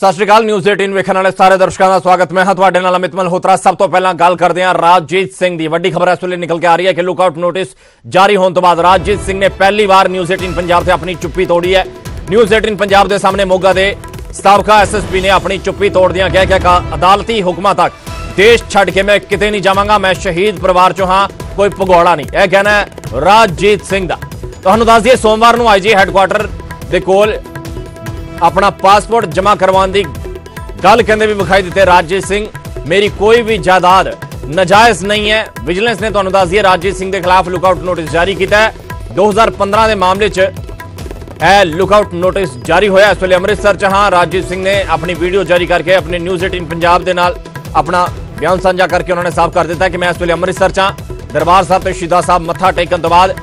ਸਤਿ ਸ਼੍ਰੀ ਅਕਾਲ ਨਿਊਜ਼ 18 ਵੇਖਣ ਵਾਲੇ ਸਾਰੇ ਦਰਸ਼ਕਾਂ ਦਾ ਸਵਾਗਤ। ਮੈਂ ਹਾਂ ਤੁਹਾਡੇ ਨਾਲ ਅਮਿਤ ਮਲਹੋਤਰਾ। ਸਭ ਤੋਂ ਪਹਿਲਾਂ ਗੱਲ ਕਰਦੇ ਹਾਂ ਰਾਜਜੀਤ ਸਿੰਘ ਦੀ। ਵੱਡੀ ਖਬਰ ਇਸ ਵੇਲੇ ਨਿਕਲ ਕੇ ਆ ਰਹੀ ਹੈ ਕਿ ਲੁੱਕਆਊਟ ਨੋਟਿਸ ਜਾਰੀ ਹੋਣ ਤੋਂ ਬਾਅਦ ਰਾਜਜੀਤ ਸਿੰਘ ਨੇ ਪਹਿਲੀ ਵਾਰ ਨਿਊਜ਼ 18 ਪੰਜਾਬ ਤੇ ਆਪਣੀ ਚੁੱਪੀ ਤੋੜੀ ਹੈ। ਨਿਊਜ਼ 18 ਪੰਜਾਬ ਦੇ ਸਾਹਮਣੇ ਮੋਗਾ ਦੇ ਸਾਬਕਾ ਐਸਐਸਪੀ ਨੇ ਆਪਣੀ ਚੁੱਪੀ ਤੋੜਦਿਆਂ ਕਿਹਾ ਕਿ ਅਦਾਲਤੀ ਹੁਕਮਾਂ ਤੱਕ ਦੇਸ਼ ਛੱਡ ਕੇ ਮੈਂ ਕਿਤੇ ਨਹੀਂ ਜਾਵਾਂਗਾ, ਮੈਂ ਸ਼ਹੀਦ ਪਰਿਵਾਰ ਚੋਂ ਹਾਂ, ਕੋਈ ਭਗੌੜਾ ਨਹੀਂ। ਇਹ ਕਹਿਣਾ ਹੈ ਰਾਜਜੀਤ ਸਿੰਘ ਦਾ। ਤੁਹਾਨੂੰ ਦੱਸ ਦਈਏ, ਸੋਮਵਾਰ ਨੂੰ ਆਈਜੀ ਹੈੱਡਕੁਆਟਰ ਦੇ ਕੋਲ ਆਪਣਾ ਪਾਸਪੋਰਟ ਜਮ੍ਹਾਂ ਕਰਵਾਉਣ ਦੀ ਗੱਲ ਕਹਿੰਦੇ ਵੀ ਵਿਖਾਈ ਦਿੱਤੇ ਰਾਜਜੀਤ ਸਿੰਘ, ਮੇਰੀ ਕੋਈ ਵੀ ਜਾਇਦਾਦ ਨਜਾਇਜ਼ ਨਹੀਂ ਹੈ। ਵਿਜੀਲੈਂਸ ਨੇ ਤੁਹਾਨੂੰ ਦੱਸ ਦਈਏ, ਰਾਜਜੀਤ ਸਿੰਘ ਦੇ ਖਿਲਾਫ ਲੁੱਕਆਊਟ ਨੋਟਿਸ ਜਾਰੀ ਕੀਤਾ ਹੈ। 2015 ਦੇ ਮਾਮਲੇ 'ਚ ਇਹ ਲੁੱਕਆਊਟ ਨੋਟਿਸ ਜਾਰੀ ਹੋਇਆ ਇਸ ਵੇਲੇ ਅੰਮ੍ਰਿਤਸਰ 'ਚ ਹਾਂ, ਰਾਜਜੀਤ ਸਿੰਘ ਨੇ ਆਪਣੀ ਵੀਡੀਓ ਜਾਰੀ ਕਰਕੇ ਆਪਣੇ ਨਿਊਜ਼ 18 ਪੰਜਾਬ ਦੇ ਨਾਲ ਆਪਣਾ ਬਿਆਨ ਸਾਂਝਾ ਕਰਕੇ ਉਹਨਾਂ ਨੇ ਸਾਫ਼ ਕਰ ਦਿੱਤਾ ਕਿ ਮੈਂ ਇਸ ਵੇਲੇ ਅੰਮ੍ਰਿਤਸਰ 'ਚ ਹਾਂ। ਦਰਬਾਰ ਸਾਹਿਬ ਤੇ ਸ਼ਹੀਦਾਂ ਸਾਹਿਬ ਮੱਥਾ ਟੇਕਣ ਤੋਂ ਬਾਅਦ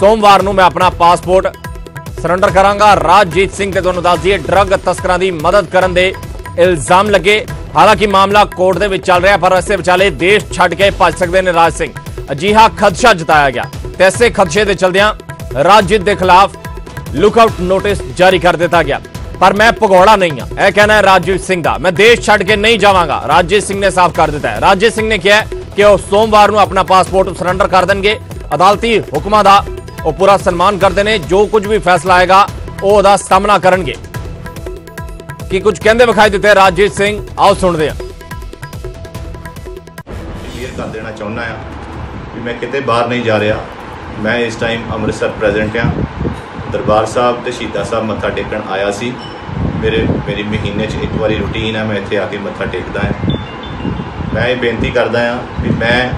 ਸੋਮਵਾਰ ਨੂੰ ਮੈਂ ਆਪਣਾ ਪਾਸਪੋਰਟ ਸਰੈਂਡਰ ਕਰਾਂਗਾ। ਰਾਜਜੀਤ ਸਿੰਘ ਤੇ ਤੁਹਾਨੂੰ ਦੱਸ ਦਈਏ ਡਰੱਗ ਤਸਕਰਾਂ ਦੀ ਮਦਦ ਕਰਨ ਦੇ ਇਲਜ਼ਾਮ ਲੱਗੇ। ਹਾਲਾਂਕਿ ਮਾਮਲਾ ਕੋਰਟ ਦੇ ਵਿੱਚ ਚੱਲ ਰਿਹਾ, ਪਰ ਇਸੇ ਵਿਚਾਲੇ ਦੇਸ਼ ਛੱਡ ਕੇ ਭੱਜ ਸਕਦੇ ਨੇ ਰਾਜ ਸਿੰਘ। ਅਜੀਹਾ ਖਦਸ਼ਾ ਜਤਾਇਆ ਗਿਆ। ਤੇ ਖਦਸ਼ੇ ਦੇ ਚਲਦਿਆਂ ਰਾਜਜੀਤ ਦੇ ਖਿਲਾਫ ਲੁੱਕਆਊਟ ਨੋਟਿਸ ਜਾਰੀ ਕਰ ਦਿੱਤਾ ਗਿਆ। ਪਰ ਮੈਂ ਭਗੌੜਾ ਨਹੀਂ ਆ ਇਹ ਕਹਿਣਾ ਹੈ ਰਾਜਜੀਤ ਸਿੰਘ ਦਾ। ਮੈਂ ਦੇਸ਼ ਛੱਡ ਕੇ ਨਹੀਂ ਜਾਵਾਂਗਾ। ਰਾਜਜੀਤ ਸਿੰਘ ਨੇ ਸਾਫ਼ ਕਰ ਦਿੱਤਾ ਹੈ। ਰਾਜਜੀਤ ਸਿੰਘ ਨੇ ਕਿਹਾ ਕਿ ਉਹ ਸੋਮਵਾਰ ਨੂੰ ਆਪਣਾ ਪਾਸਪੋਰਟ ਸਰੈਂਡਰ ਕਰ ਦੇਣਗੇ। ਅਦਾਲਤੀ ਹੁਕਮਾਂ ਦਾ ਉਹ ਪੂਰਾ ਸਨਮਾਨ ਕਰਦੇ ਨੇ, ਜੋ ਕੁਝ ਵੀ ਫੈਸਲਾ ਆਏਗਾ, ਉਹ ਉਹਦਾ ਸਾਹਮਣਾ ਕਰਨਗੇ। ਕੀ ਕੁਝ ਕਹਿੰਦੇ ਵਿਖਾਈ ਦਿੱਤੇ ਰਾਜਜੀਤ ਸਿੰਘ? ਆਓ ਸੁਣਦੇ ਹਾਂ। ਕਲੀਅਰ ਕਰ ਦੇਣਾ ਚਾਹੁੰਦਾ ਆ ਵੀ ਮੈਂ ਕਿਤੇ ਬਾਹਰ ਨਹੀਂ ਜਾ ਰਿਹਾ। ਮੈਂ ਇਸ ਟਾਈਮ ਅੰਮ੍ਰਿਤਸਰ ਪ੍ਰੈਜ਼ੈਂਟ ਆ ਦਰਬਾਰ ਸਾਹਿਬ ਤੇ ਸ਼ਹੀਦਾਂ ਸਾਹਿਬ ਮੱਥਾ ਟੇਕਣ ਆਇਆ ਸੀ। ਮੇਰੇ, ਮੇਰੀ ਮਹੀਨੇ 'ਚ ਇੱਕ ਵਾਰੀ ਰੁਟੀਨ ਆ ਮੈਂ ਇੱਥੇ ਆ ਕੇ ਮੱਥਾ ਟੇਕਦਾ ਆ ਮੈਂ ਇਹ ਬੇਨਤੀ ਕਰਦਾ ਆ ਵੀ ਮੈਂ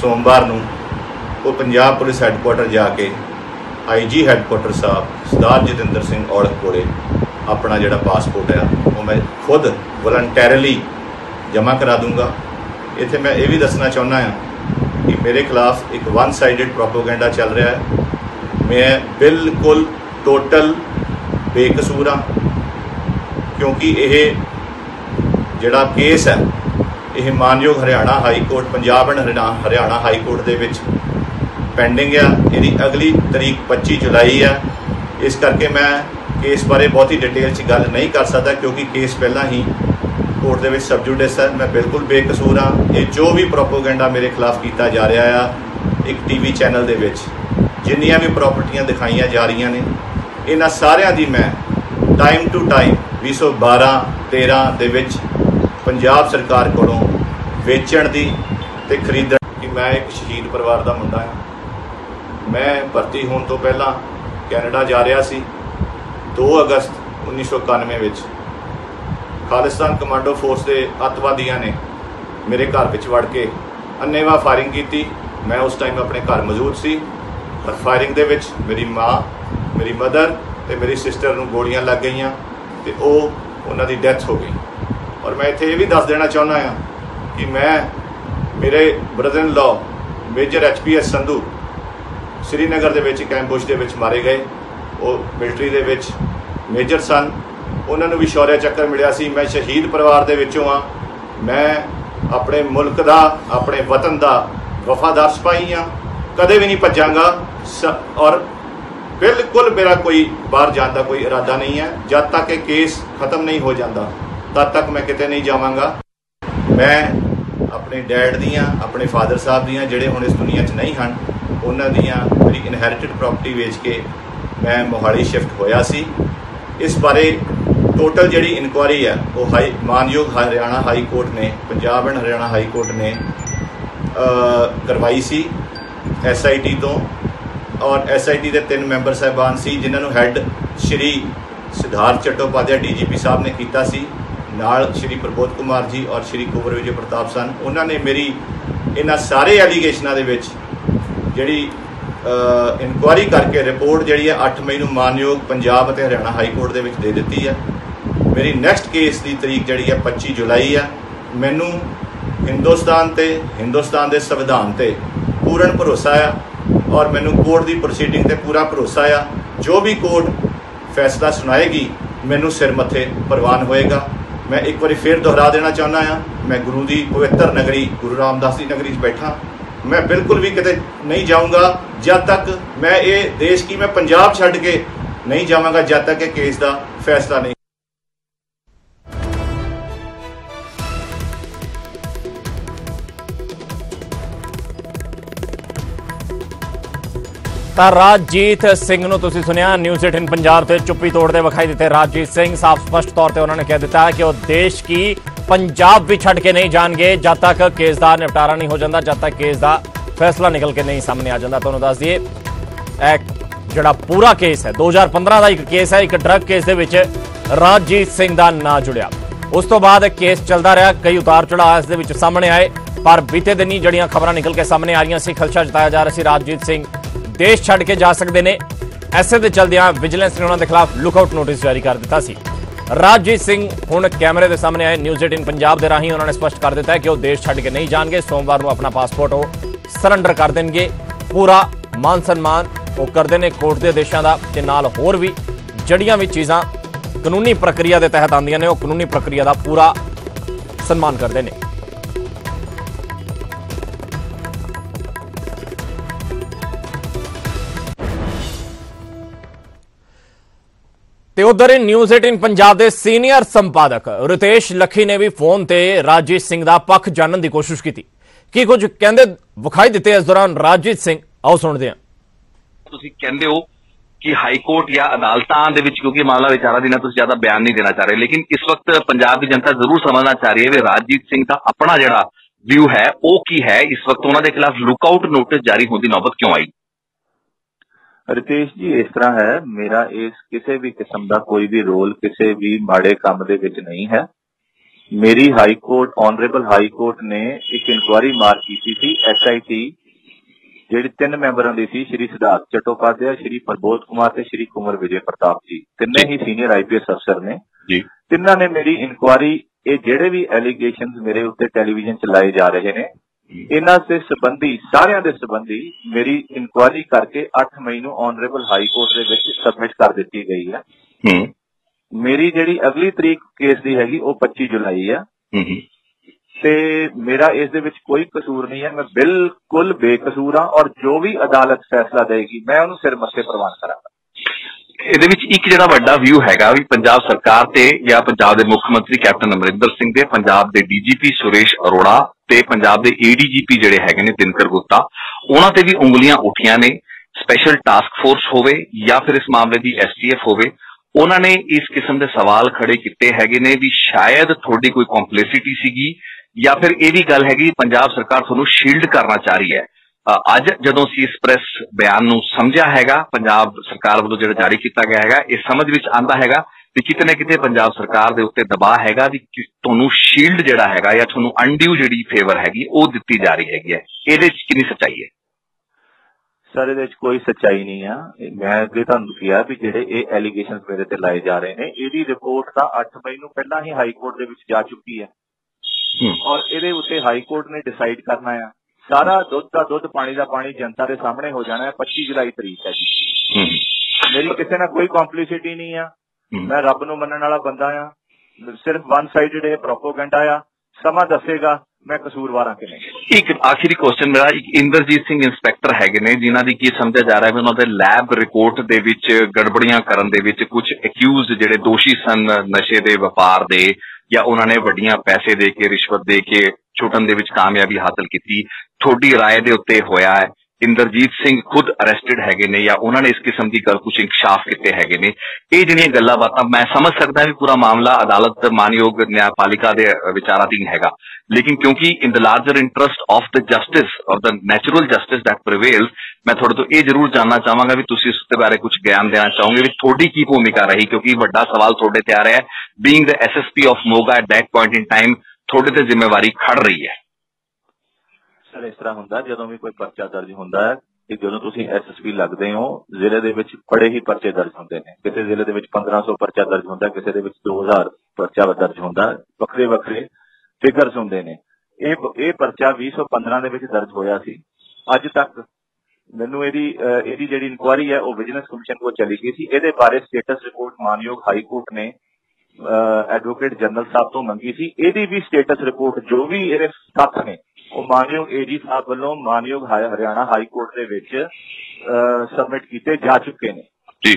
ਸੋਮਵਾਰ ਨੂੰ ਉਹ ਪੰਜਾਬ ਪੁਲਿਸ ਹੈੱਡਕੁਆਟਰ ਜਾ ਕੇ ਆਈਜੀ ਹੈੱਡਕੁਆਟਰ ਸਾਹਿਬ ਸਰਦਾਰ ਜਤਿੰਦਰ ਸਿੰਘ ਔਲਖ ਕੋਲੇ ਆਪਣਾ ਜਿਹੜਾ ਪਾਸਪੋਰਟ ਆ, ਉਹ ਮੈਂ ਖੁਦ ਵਲੰਟੈਰਲੀ ਜਮ੍ਹਾਂ ਕਰਾ ਦੂੰਗਾ। ਇੱਥੇ ਮੈਂ ਇਹ ਵੀ ਦੱਸਣਾ ਚਾਹੁੰਦਾ ਹਾਂ ਕਿ ਮੇਰੇ ਖਿਲਾਫ ਇੱਕ ਵਨ ਸਾਈਡਡ ਪ੍ਰੋਪਗੈਂਡਾ ਚੱਲ ਰਿਹਾ ਹੈ। ਮੈਂ ਬਿਲਕੁਲ ਟੋਟਲ ਬੇਕਸੂਰ ਹਾਂ, ਕਿਉਂਕਿ ਇਹ ਜਿਹੜਾ ਕੇਸ ਹੈ, ਇਹ ਮਾਨਯੋਗ Haryana high court, Punjab and Haryana high court ਦੇ ਵਿੱਚ ਪੈਂਡਿੰਗ ਆ, ਇਹਦੀ ਅਗਲੀ ਤਰੀਕ 25 ਜੁਲਾਈ ਆ। ਇਸ ਕਰਕੇ ਮੈਂ ਕੇਸ ਬਾਰੇ ਬਹੁਤੀ ਡਿਟੇਲ 'ਚ ਗੱਲ ਨਹੀਂ ਕਰ ਸਕਦਾ, ਕਿਉਂਕਿ ਕੇਸ ਪਹਿਲਾਂ ਹੀ ਕੋਰਟ ਦੇ ਵਿੱਚ ਸਬਜੂਡਿਸ ਹੈ। ਮੈਂ ਬਿਲਕੁਲ ਬੇਕਸੂਰ ਹਾਂ। ਇਹ ਜੋ ਵੀ ਪ੍ਰੋਪਗੈਂਡਾ ਮੇਰੇ ਖਿਲਾਫ ਕੀਤਾ ਜਾ ਰਿਹਾ ਆ, ਇੱਕ ਟੀਵੀ ਚੈਨਲ ਦੇ ਵਿੱਚ, ਜਿੰਨੀਆਂ ਵੀ ਪ੍ਰਾਪਰਟੀਆਂ ਦਿਖਾਈਆਂ ਜਾ ਰਹੀਆਂ ਨੇ, ਇਹਨਾਂ ਸਾਰਿਆਂ ਦੀ ਮੈਂ ਟਾਈਮ ਟੂ ਟਾਈਮ 2012 13 ਦੇ ਵਿੱਚ ਪੰਜਾਬ ਸਰਕਾਰ ਕੋਲੋਂ ਵੇਚਣ ਦੀ ਤੇ ਖਰੀਦਣ ਕਿ ਮੈਂ ਇੱਕ ਸ਼ਹੀਦ ਪਰਿਵਾਰ ਦਾ ਮੁੰਡਾ ਹਾਂ। ਮੈਂ ਭਰਤੀ ਹੋਣ ਤੋਂ ਪਹਿਲਾਂ ਕੈਨੇਡਾ ਜਾ ਰਿਹਾ ਸੀ 2 ਅਗਸਤ 1991 ਵਿੱਚ। ਖਾਲਿਸਤਾਨ ਕਮਾਂਡੋ ਫੋਰਸ ਦੇ ਅੱਤਵਾਦੀਆਂ ਨੇ ਮੇਰੇ ਘਰ ਵਿੱਚ ਵੜ ਕੇ ਅੰਨੇਵਾ ਫਾਇਰਿੰਗ ਕੀਤੀ। ਮੈਂ ਉਸ ਟਾਈਮ ਆਪਣੇ ਘਰ ਮੌਜੂਦ ਸੀ, ਪਰ ਫਾਇਰਿੰਗ ਦੇ ਵਿੱਚ ਮੇਰੀ ਮਾਂ, ਮੇਰੀ ਮਦਰ ਤੇ ਮੇਰੀ ਸਿਸਟਰ ਨੂੰ ਗੋਲੀਆਂ ਲੱਗ ਗਈਆਂ ਤੇ ਉਹ ਉਹਨਾਂ ਦੀ ਡੈਥ ਹੋ ਗਈ। ਔਰ ਮੈਂ ਇੱਥੇ ਇਹ ਵੀ ਦੱਸ ਦੇਣਾ ਚਾਹੁੰਦਾ ਹਾਂ ਕਿ ਮੈਂ ਮੇਰੇ ਬ੍ਰਦਰ ਇਨ ਲਾ ਮੇਜਰ ਐਚਪੀਐਸ ਸੰਧੂ ਸ੍ਰੀਨਗਰ ਦੇ ਵਿੱਚ ਕੈਂਪਸ ਦੇ ਵਿੱਚ ਮਾਰੇ ਗਏ। ਉਹ ਮਿਲਟਰੀ ਦੇ ਵਿੱਚ ਮੇਜਰ ਸਨ। ਉਹਨਾਂ ਨੂੰ ਵੀ ਸ਼ੌਰਿਆ ਚੱਕਰ ਮਿਲਿਆ ਸੀ। ਮੈਂ ਸ਼ਹੀਦ ਪਰਿਵਾਰ ਦੇ ਵਿੱਚੋਂ ਆ ਮੈਂ ਆਪਣੇ ਮੁਲਕ ਦਾ, ਆਪਣੇ ਵਤਨ ਦਾ ਵਫਾਦਾਰ ਸਿਪਾਹੀ ਆ ਕਦੇ ਵੀ ਨਹੀਂ ਭੱਜਾਂਗਾ। ਔਰ ਬਿਲਕੁਲ ਮੇਰਾ ਕੋਈ ਬਾਹਰ ਜਾਣ ਦਾ ਕੋਈ ਇਰਾਦਾ ਨਹੀਂ ਹੈ। ਜਦ ਤੱਕ ਇਹ ਕੇਸ ਖਤਮ ਨਹੀਂ ਹੋ ਜਾਂਦਾ, ਤਦ ਤੱਕ ਮੈਂ ਕਿਤੇ ਨਹੀਂ ਜਾਵਾਂਗਾ। ਮੈਂ ਆਪਣੇ ਡੈਡ ਦੀਆਂ, ਆਪਣੇ ਫਾਦਰ ਸਾਹਿਬ ਦੀਆਂ, ਜਿਹੜੇ ਹੁਣ ਇਸ ਦੁਨੀਆ 'ਚ ਨਹੀਂ ਹਨ ਉਹਨਾਂ ਦੀਆਂ ਮੇਰੀ ਇਨਹੈਰਿਟਡ ਪ੍ਰਾਪਰਟੀ ਵੇਚ ਕੇ ਮੈਂ ਮੋਹਾਲੀ ਸ਼ਿਫਟ ਹੋਇਆ ਸੀ। ਇਸ ਬਾਰੇ ਟੋਟਲ ਜਿਹੜੀ ਇਨਕੁਆਰੀ ਹੈ ਉਹ ਹਾਈ ਮਾਨਯੋਗ ਹਰਿਆਣਾ ਹਾਈ ਕੋਰਟ ਨੇ, Punjab and Haryana high court ਨੇ ਕਰਵਾਈ ਸੀ ਐਸਆਈਟੀ ਤੋਂ। ਔਰ ਐਸਆਈਟੀ ਦੇ ਤਿੰਨ ਮੈਂਬਰ ਸਹਿਬਾਨ ਸੀ, ਜਿਨ੍ਹਾਂ ਨੂੰ ਹੈੱਡ ਸ਼੍ਰੀ ਸਿਧਾਰਥ ਚਟੋਪਾਧਿਆ ਡੀਜੀਪੀ ਸਾਹਿਬ ਨੇ ਕੀਤਾ ਸੀ। ਨਾਲ ਸ਼੍ਰੀ ਪ੍ਰਬੋਧ ਕੁਮਾਰ ਜੀ ਔਰ ਸ਼੍ਰੀ ਕੁਵਰ ਵਿਜੇ ਪ੍ਰਤਾਪ ਸਨ। ਉਹਨਾਂ ਨੇ ਮੇਰੀ ਇਹਨਾਂ ਸਾਰੇ ਐਲੀਗੇਸ਼ਨਾਂ ਦੇ ਵਿੱਚ ਜਿਹੜੀ ਇਨਕੁਆਰੀ ਕਰਕੇ ਰਿਪੋਰਟ ਜਿਹੜੀ ਹੈ 8 ਮਈ ਨੂੰ ਮਾਨਯੋਗ ਪੰਜਾਬ ਅਤੇ ਹਰਿਆਣਾ ਹਾਈ ਕੋਰਟ ਦੇ ਵਿੱਚ ਦੇ ਦਿੱਤੀ ਹੈ। ਮੇਰੀ ਨੈਕਸਟ ਕੇਸ ਦੀ ਤਰੀਕ ਜਿਹੜੀ ਹੈ 25 ਜੁਲਾਈ ਹੈ। ਮੈਨੂੰ ਹਿੰਦੁਸਤਾਨ ਤੇ, ਹਿੰਦੁਸਤਾਨ ਦੇ ਸੰਵਿਧਾਨ ਤੇ ਪੂਰਨ ਭਰੋਸਾ ਆ ਔਰ ਮੈਨੂੰ ਕੋਰਟ ਦੀ ਪ੍ਰੋਸੀਡਿੰਗ ਤੇ ਪੂਰਾ ਭਰੋਸਾ ਆ। ਜੋ ਵੀ ਕੋਰਟ ਫੈਸਲਾ ਸੁਣਾਏਗੀ, ਮੈਨੂੰ ਸਿਰ ਮੱਥੇ ਪ੍ਰਵਾਨ ਹੋਏਗਾ। ਮੈਂ ਇੱਕ ਵਾਰੀ ਫੇਰ ਦੁਹਰਾ ਦੇਣਾ ਚਾਹੁੰਦਾ ਆ। ਮੈਂ ਗੁਰੂ ਦੀ ਪਵਿੱਤਰ ਨਗਰੀ, ਗੁਰੂ ਰਾਮਦਾਸ ਦੀ ਨਗਰੀ 'ਚ ਬੈਠਾ। ਮੈਂ ਬਿਲਕੁਲ ਵੀ ਕਿਤੇ ਨਹੀਂ ਜਾਊਂਗਾ, ਜਦ ਤੱਕ ਮੈਂ ਇਹ ਦੇਸ਼ ਕੀ ਮੈਂ ਪੰਜਾਬ ਛੱਡ ਕੇ ਨਹੀਂ ਜਾਵਾਂਗਾ, ਜਦ ਤੱਕ ਇਹ ਕੇਸ ਦਾ ਫੈਸਲਾ ਨਹੀਂ। ਤਾਂ ਰਾਜਜੀਤ ਸਿੰਘ ਨੂੰ ਤੁਸੀਂ ਸੁਣਿਆ, ਨਿਊਜ਼ 18 ਪੰਜਾਬ ਤੇ ਚੁੱਪੀ ਤੋੜਦੇ ਵਿਖਾਈ ਦਿੱਤੇ ਰਾਜਜੀਤ ਸਿੰਘ। ਸਾਫ਼ ਸਪਸ਼ਟ ਤੌਰ ਤੇ ਉਹਨਾਂ ਨੇ ਕਹਿ ਦਿੱਤਾ ਕਿ ਉਹ ਦੇਸ਼ ਕੀ ਪੰਜਾਬ ਵੀ ਛੱਡ ਕੇ ਨਹੀਂ ਜਾਣਗੇ, ਜਦ ਤੱਕ ਕੇਸ ਦਾ ਨਿਪਟਾਰਾ ਨਹੀਂ ਹੋ ਜਾਂਦਾ, ਜਦ ਤੱਕ ਕੇਸ ਦਾ ਫੈਸਲਾ ਨਿਕਲ ਕੇ ਨਹੀਂ ਸਾਹਮਣੇ ਆ ਜਾਂਦਾ। ਤੁਹਾਨੂੰ ਦੱਸ ਦਈਏ, ਇਹ ਜਿਹੜਾ ਪੂਰਾ ਕੇਸ ਹੈ 2015 ਦਾ ਇੱਕ ਕੇਸ ਹੈ, ਇੱਕ ਡਰੱਗ ਕੇਸ ਦੇ ਵਿੱਚ ਰਾਜਜੀਤ ਸਿੰਘ ਦਾ ਨਾਂ ਜੁੜਿਆ। ਉਸ ਤੋਂ ਬਾਅਦ ਕੇਸ ਚੱਲਦਾ ਰਿਹਾ, ਕਈ ਉਤਾਰ ਚੜਾਅ ਇਸ ਦੇ ਵਿੱਚ ਸਾਹਮਣੇ ਆਏ, ਪਰ ਬੀਤੇ ਦਿਨੀ ਜਿਹੜੀਆਂ ਖਬਰਾਂ ਨਿਕਲ ਕੇ ਸਾਹਮਣੇ ਆ ਰਹੀਆਂ ਸੀ, ਖਲਸ਼ਾ ਜਤਾਇਆ ਜਾ ਰਿਹਾ ਸੀ, ਰਾਜਜੀਤ ਸਿੰਘ ਦੇਸ਼ ਛੱਡ ਕੇ ਜਾ ਸਕਦੇ ਨੇ। ਐਸੇ ਦੇ ਚਲਦਿਆਂ ਵਿਜੀਲੈਂਸ ਨੇ ਉਹਨਾਂ ਦੇ ਖਿਲਾਫ ਲੁੱਕਆਊਟ ਨੋਟਿਸ ਜਾਰੀ ਕਰ ਦਿੱਤਾ ਸੀ। ਰਾਜਜੀਤ ਸਿੰਘ ਹੁਣ ਕੈਮਰੇ ਦੇ ਸਾਹਮਣੇ ਆਏ। ਨਿਊਜ਼ 18 ਪੰਜਾਬ ਦੇ ਰਾਹੀਂ ਉਹਨਾਂ ਨੇ ਸਪਸ਼ਟ ਕਰ ਦਿੱਤਾ ਹੈ ਕਿ ਉਹ ਦੇਸ਼ ਛੱਡ ਕੇ ਨਹੀਂ ਜਾਣਗੇ। ਸੋਮਵਾਰ ਨੂੰ ਆਪਣਾ ਪਾਸਪੋਰਟ ਉਹ ਸਰੈਂਡਰ ਕਰ ਦੇਣਗੇ। ਪੂਰਾ ਮਾਨ ਸਨਮਾਨ ਉਹ ਕਰਦੇ ਨੇ ਕੋਰਟ ਦੇ ਆਦੇਸ਼ਾਂ ਦਾ ਤੇ ਨਾਲ ਹੋਰ ਵੀ ਜੜੀਆਂ ਵੀ ਚੀਜ਼ਾਂ ਕਾਨੂੰਨੀ ਪ੍ਰਕਿਰਿਆ ਦੇ ਤਹਿਤ ਆਉਂਦੀਆਂ ਨੇ। ਉਹ ਕਾਨੂੰਨੀ ਪ੍ਰਕਿਰਿਆ ਦਾ ਪੂਰਾ ਸਨਮਾਨ ਕਰਦੇ ਨੇ। ਤੇ ਉਧਰ ਨਿਊਜ਼ 18 ਪੰਜਾਬ ਦੇ ਸੀਨੀਅਰ ਸੰਪਾਦਕ ਰਿਤੇਸ਼ ਲੱਖੀ ਨੇ ਵੀ ਫੋਨ ਤੇ ਰਾਜੀਤ ਸਿੰਘ ਦਾ ਪੱਖ ਜਾਣਨ ਦੀ ਕੋਸ਼ਿਸ਼ ਕੀਤੀ। ਕੀ ਕੁਝ ਕਹਿੰਦੇ ਵਿਖਾਈ ਦਿੱਤੇ ਇਸ ਦੌਰਾਨ ਰਾਜੀਤ ਸਿੰਘ? ਆਓ ਸੁਣਦੇ ਹਾਂ। ਤੁਸੀਂ ਕਹਿੰਦੇ ਹੋ ਕਿ ਹਾਈ ਕੋਰਟ ਜਾਂ ਅਦਾਲਤਾਂ ਦੇ ਵਿੱਚ, ਕਿਉਂਕਿ ਮਾਮਲਾ ਵਿਚਾਰਾ ਦੇਣਾ ਤੁਸੀਂ ਜ਼ਿਆਦਾ ਬਿਆਨ ਨਹੀਂ ਦੇਣਾ ਚਾਹ ਰਹੇ, ਲੇਕਿਨ ਇਸ ਵਕਤ ਪੰਜਾਬ ਦੀ ਜਨਤਾ ਜ਼ਰੂਰ ਸਮਝਣਾ ਚਾਹ ਰਹੀ ਹੈ ਵੀ ਰਾਜਜੀਤ ਸਿੰਘ ਦਾ ਆਪਣਾ ਜਿਹੜਾ ਵਿਊ ਹੈ, ਉਹ ਕੀ ਹੈ? ਇਸ ਵਕਤ ਉਹਨਾਂ ਦੇ ਖਿਲਾਫ ਲੁੱਕਆਊਟ ਨੋਟਿਸ ਜਾਰੀ ਹੋਣ ਦੀ ਨੌਬਤ ਕਿਉਂ ਆਈ? ਰਿਤੇਸ਼ ਜੀ ਇਸ ਤਰ੍ਹਾਂ ਹੈ ਮੇਰਾ ਇਸ ਕਿਸੇ ਵੀ ਕਿਸਮ ਦਾ ਕੋਈ ਵੀ ਰੋਲ ਕਿਸੇ ਵੀ ਮਾੜੇ ਕੰਮ ਦੇ ਵਿੱਚ ਨਹੀਂ ਹੈ। ਮੇਰੀ high court honourable high court ਨੇ ਇੱਕ ਇਨਕੁਆਰੀ ਮਾਰ ਕੀਤੀ ਸੀ ਐਸਆਈਟੀ ਜਿਹੜੀ ਤਿੰਨ ਮੈਂਬਰਾਂ ਦੀ ਸੀ ਸ਼੍ਰੀ ਸਿਧਾਰਥ ਚਟੋਪਾਧਿਆ ਸ਼੍ਰੀ ਪ੍ਰਬੋਧ ਕੁਮਾਰ ਤੇ ਸ਼੍ਰੀ ਕੁਮਰ ਵਿਜੇ ਪ੍ਰਤਾਪ ਜੀ। ਤਿੰਨੇ ਹੀ ਸੀਨੀਅਰ ਆਈਪੀਐਸ ਅਫਸਰ ਨੇ। ਜੀ। ਤਿੰਨਾਂ ਨੇ ਮੇਰੀ ਇਨਕੁਆਰੀ ਇਹ ਜਿਹੜੇ ਵੀ ਐਲੀਗੇਸ਼ਨਸ ਮੇਰੇ ਉੱਤੇ ਟੈਲੀਵਿਜ਼ਨ 'ਚ ਲਾਏ ਜਾ ਰਹੇ ਨੇ ਇਹਨਾਂ ਦੇ ਸੰਬੰਧੀ ਸਾਰਿਆਂ ਦੇ ਸੰਬੰਧੀ ਮੇਰੀ ਇਨਕੁਆਰੀ ਕਰਕੇ 8 ਮਈ ਨੂੰ ਆਨਰੇਬਲ ਹਾਈ ਕੋਰਟ ਦੇ ਵਿੱਚ ਸਬਮਿਟ ਕਰ ਦਿੱਤੀ ਗਈ ਹੈ। ਹੂੰ। ਮੇਰੀ ਜਿਹੜੀ ਅਗਲੀ ਤਰੀਕ ਕੇਸ ਦੀ ਹੈਗੀ ਉਹ 25 ਜੁਲਾਈ ਆ ਹੂੰ ਤੇ ਮੇਰਾ ਇਸ ਦੇ ਵਿੱਚ ਕੋਈ ਕਸੂਰ ਨਹੀਂ ਹੈ। ਮੈਂ ਬਿਲਕੁਲ ਬੇਕਸੂਰ ਹਾਂ ਔਰ ਜੋ ਵੀ ਅਦਾਲਤ ਫੈਸਲਾ ਦੇਗੀ ਮੈਂ ਉਹਨੂੰ ਸਿਰ ਮੱਥੇ ਪ੍ਰਵਾਨ ਕਰਾਂਗਾ। ਇਹਦੇ ਵਿੱਚ ਇੱਕ ਜਿਹੜਾ ਵੱਡਾ ਵਿਊ ਹੈਗਾ ਵੀ ਪੰਜਾਬ ਸਰਕਾਰ ਤੇ ਜਾਂ ਪੰਜਾਬ ਦੇ ਮੁੱਖ ਮੰਤਰੀ ਕੈਪਟਨ ਅਮਰਿੰਦਰ ਸਿੰਘ ਦੇ ਪੰਜਾਬ ਦੇ ਡੀਜੀਪੀ ਸੁਰੇਸ਼ ਅਰੋੜਾ ਤੇ ਪੰਜਾਬ ਦੇ ਏਡੀਜੀਪੀ ਜਿਹੜੇ ਹੈਗੇ ਨੇ ਦਿਨਕਰ ਗੁਪਤਾ, ਉਹਨਾਂ ਤੇ ਵੀ ਉਂਗਲੀਆਂ ਉੱਠੀਆਂ ਨੇ। ਸਪੈਸ਼ਲ ਟਾਸਕ ਫੋਰਸ ਹੋਵੇ ਜਾਂ ਫਿਰ ਇਸ ਮਾਮਲੇ ਦੀ ਐਸਟੀਐਫ ਹੋਵੇ, ਉਹਨਾਂ ਨੇ ਇਸ ਕਿਸਮ ਦੇ ਸਵਾਲ ਖੜੇ ਕੀਤੇ ਹੈਗੇ ਨੇ ਵੀ ਸ਼ਾਇਦ ਤੁਹਾਡੀ ਕੋਈ ਕੰਪਲੈਸਿਟੀ ਸੀਗੀ ਜਾਂ ਫਿਰ ਇਹ ਵੀ ਗੱਲ ਹੈਗੀ ਪੰਜਾਬ ਸਰਕਾਰ ਤੁਹਾਨੂੰ ਸ਼ੀਲਡ ਕਰਨਾ ਚਾਹ ਰਹੀ ਹੈ। ਅੱਜ ਜਦੋਂ ਅਸੀਂ ਇਸ ਪ੍ਰੈਸ ਬਿਆਨ ਨੂੰ ਸਮਝਿਆ ਹੈਗਾ, ਪੰਜਾਬ ਸਰਕਾਰ ਵੱਲੋਂ ਜਿਹੜਾ ਜਾਰੀ ਕੀਤਾ ਗਿਆ ਹੈਗਾ, ਇਹ ਸਮਝ ਵਿੱਚ ਆਂਦਾ ਹੈਗਾ ਕਿ ਕਿਤੇ ਨਾ ਕਿਤੇ ਪੰਜਾਬ ਸਰਕਾਰ ਦੇ ਉੱਤੇ ਦਬਾਅ ਹੈਗਾ ਵੀ ਤੁਹਾਨੂੰ ਸ਼ੀਲਡ ਜਿਹੜਾ ਹੈਗਾ ਜਾਂ ਤੁਹਾਨੂੰ ਅਨਡਿਊ ਜਿਹੜੀ ਫੇਵਰ ਹੈਗੀ ਉਹ ਦਿੱਤੀ ਜਾ ਰਹੀ ਹੈਗੀ ਹੈ। ਇਹਦੇ ਵਿੱਚ ਕਿੰਨੀ ਸੱਚਾਈ ਹੈ? ਸਰ ਇਹਦੇ ਵਿੱਚ ਕੋਈ ਸੱਚਾਈ ਨਹੀਂ ਆ। ਮੈਂ ਅੱਗੇ ਤੁਹਾਨੂੰ ਕਿਹਾ ਵੀ ਜਿਹੜੇ ਇਹ ਐਲੀਗੇਸ਼ਨਸ ਮੇਰੇ ਤੇ ਲਾਏ ਜਾ ਰਹੇ ਨੇ ਇਹਦੀ ਰਿਪੋਰਟ ਤਾਂ 8 ਮਈ ਨੂੰ ਪਹਿਲਾਂ ਹੀ ਹਾਈ ਕੋਰਟ ਦੇ ਵਿੱਚ ਜਾ ਚੁੱਕੀ ਹੈ। ਔਰ ਇਹਦੇ ਉੱਤੇ ਹਾਈ ਕੋਰਟ ਨੇ ਡਿਸਾਈਡ ਕਰਨਾ ਆ। ਸਾਰਾ ਦੁੱਧ ਦਾ ਦੁੱਧ ਪਾਣੀ ਦਾ ਪਾਣੀ ਜਨਤਾ ਦੇ ਸਾਹਮਣੇ ਹੋ ਜਾਣਾ ਹੈ 25 ਜੁਲਾਈ ਤਰੀਕ ਹੈ ਜੀ। ਮੇਰੀ ਕਿਸੇ ਨਾਲ ਕੋਈ ਕੰਪਲਿਸਿਟੀ ਨਹੀਂ ਆ। ਮੈਂ ਰੱਬ ਨੂੰ ਮੰਨਣ ਵਾਲਾ ਬੰਦਾ ਆ ਸਿਰਫ ਵਨ ਸਾਈਡਡ ਇਹ ਪ੍ਰੋਪੋਗੈਂਡਾ ਆ ਸਮਾਂ ਦੱਸੇਗਾ ਮੈਂ ਕਸੂਰਵਾਰ ਹਾਂ ਕਿ ਨਹੀਂ ਇੱਕ ਆਖਰੀ ਕੁਐਸਚਨ ਮੇਰਾ ਇੱਕ ਇੰਦਰਜੀਤ ਸਿੰਘ ਇੰਸਪੈਕਟਰ ਹੈਗੇ ਨੇ ਜਿਨ੍ਹਾਂ ਦੀ ਕੀ ਸਮਝਿਆ ਜਾ ਰਿਹਾ ਹੈ ਵੀ ਉਹਨਾਂ ਦੇ ਲੈਬ ਰਿਪੋਰਟ ਦੇ ਵਿੱਚ ਗੜਬੜੀਆਂ ਕਰਨ ਦੇ ਵਿੱਚ ਕੁਝ ਅਕਿਊਜ਼ਡ ਜਿਹੜੇ ਦੋਸ਼ੀ ਸਨ ਨਸ਼ੇ ਦੇ ਵਪਾਰ ਦੇ ਜਾਂ ਉਹਨਾਂ ਨੇ ਵੱਡੀਆਂ ਪੈਸੇ ਦੇ ਕੇ ਰਿਸ਼ਵਤ ਦੇ ਕੇ ਛੁੱਟਣ ਦੇ ਵਿੱਚ ਕਾਮਯਾਬੀ ਹਾਸਲ ਕੀਤੀ ਤੁਹਾਡੀ رائے ਦੇ ਉੱਤੇ ਹੋਇਆ ਹੈ ਇੰਦਰਜੀਤ ਸਿੰਘ ਖੁਦ ਅਰੈਸਟਡ ਹੈਗੇ ਨੇ ਜਾਂ ਉਹਨਾਂ ਨੇ ਇਸ ਕਿਸਮ ਦੀ ਗੱਲ ਕੁਝ ਇਨਕਸ਼ਾਫ ਕੀਤੇ ਹੈਗੇ ਨੇ ਇਹ ਜਿਹੜੀਆਂ ਗੱਲਾਂ ਬਾਤਾਂ ਮੈਂ ਸਮਝ ਸਕਦਾ ਵੀ ਪੂਰਾ ਮਾਮਲਾ ਅਦਾਲਤ ਮਾਨਯੋਗ ਨਿਆਂਪਾਲਿਕਾ ਦੇ ਅ, ਵਿਚਾਰਾਧੀਨ ਹੈਗਾ ਲੇਕਿਨ ਕਿਉਂਕਿ in the larger interest of the justice of the natural justice that prevails ਮੈਂ ਤੁਹਾਡੇ ਤੋਂ ਇਹ ਜ਼ਰੂਰ ਜਾਨਣਾ ਚਾਹਾਂਗਾ ਵੀ ਤੁਸੀਂ ਇਸ ਦੇ ਬਾਰੇ ਕੁਝ ਗਿਆਨ ਦੇਣਾ ਚਾਹੋਗੇ ਵੀ ਤੁਹਾਡੀ ਕੀ ਭੂਮਿਕਾ ਰਹੀ ਕਿਉਂਕਿ ਵੱਡਾ ਸਵਾਲ ਤੁਹਾਡੇ ਤੇ ਆ ਰਿਹਾ ਹੈ being the SSP of Moga at that point in time ਤੁਹਾਡੇ ਤੇ ਜ਼ਿੰਮੇਵਾਰੀ ਖੜ ਰਹੀ ਹੈ ਸਰ ਇਸ ਤਰ੍ਹਾਂ ਹੁੰਦਾ ਜਦੋਂ ਵੀ ਕੋਈ ਪਰਚਾ ਦਰਜ ਹੁੰਦਾ ਹੈ ਕਿ ਜਦੋਂ ਤੁਸੀਂ ਐਸਐਸਪੀ ਲੱਗਦੇ ਹੋ ਜ਼ਿਲ੍ਹੇ ਦੇ ਵਿੱਚ ਬੜੇ ਹੀ ਪਰਚੇ ਦਰਜ ਹੁੰਦੇ ਨੇ। ਕਿਸੇ ਜ਼ਿਲ੍ਹੇ ਦੇ ਵਿੱਚ 1500 ਪਰਚਾ ਦਰਜ ਹੁੰਦਾ ਕਿਸੇ ਦੇ ਵਿੱਚ 2000 ਪਰਚਾ ਦਰਜ ਹੁੰਦਾ ਵੱਖਰੇ ਵੱਖਰੇ ਫਿਗਰਸ ਹੁੰਦੇ ਨੇ। ਇਹ ਇਹ ਪਰਚਾ 2015 ਦੇ ਵਿੱਚ ਦਰਜ ਹੋਇਆ ਸੀ। ਅੱਜ ਤੱਕ ਮੈਨੂੰ ਇਹਦੀ ਅਹ, ਇਹਦੀ ਜਿਹੜੀ ਇਨਕੁਆਰੀ ਹੈ ਉਹ ਵਿਜੀਲੈਂਸ ਕਮਿਸ਼ਨ ਕੋਲ ਚਲੀ ਗਈ ਸੀ। ਇਹਦੇ ਬਾਰੇ ਸਟੇਟਸ ਰਿਪੋਰਟ ਮਾਨਯੋਗ ਹਾਈ ਕੋਰਟ ਨੇ ਐਡਵੋਕੇਟ ਜਨਰਲ ਸਾਹਿਬ ਤੋਂ ਮੰਗੀ ਸੀ। ਇਹਦੀ ਵੀ ਸਟੇਟਸ ਰਿਪੋਰਟ ਜੋ ਵੀ ਇਹਦੇ ਤੱਥ ਨੇ ਉਹ ਮਾਨਯੋਗ ਏਜੀ ਸਾਹਿਬ ਵੱਲੋਂ ਮਾਨਯੋਗ ਹਰਿਆਣਾ ਹਾਈ ਕੋਰਟ ਦੇ ਵਿੱਚ ਸਬਮਿਟ ਕੀਤੇ ਜਾ ਚੁੱਕੇ ਨੇ। ਜੀ।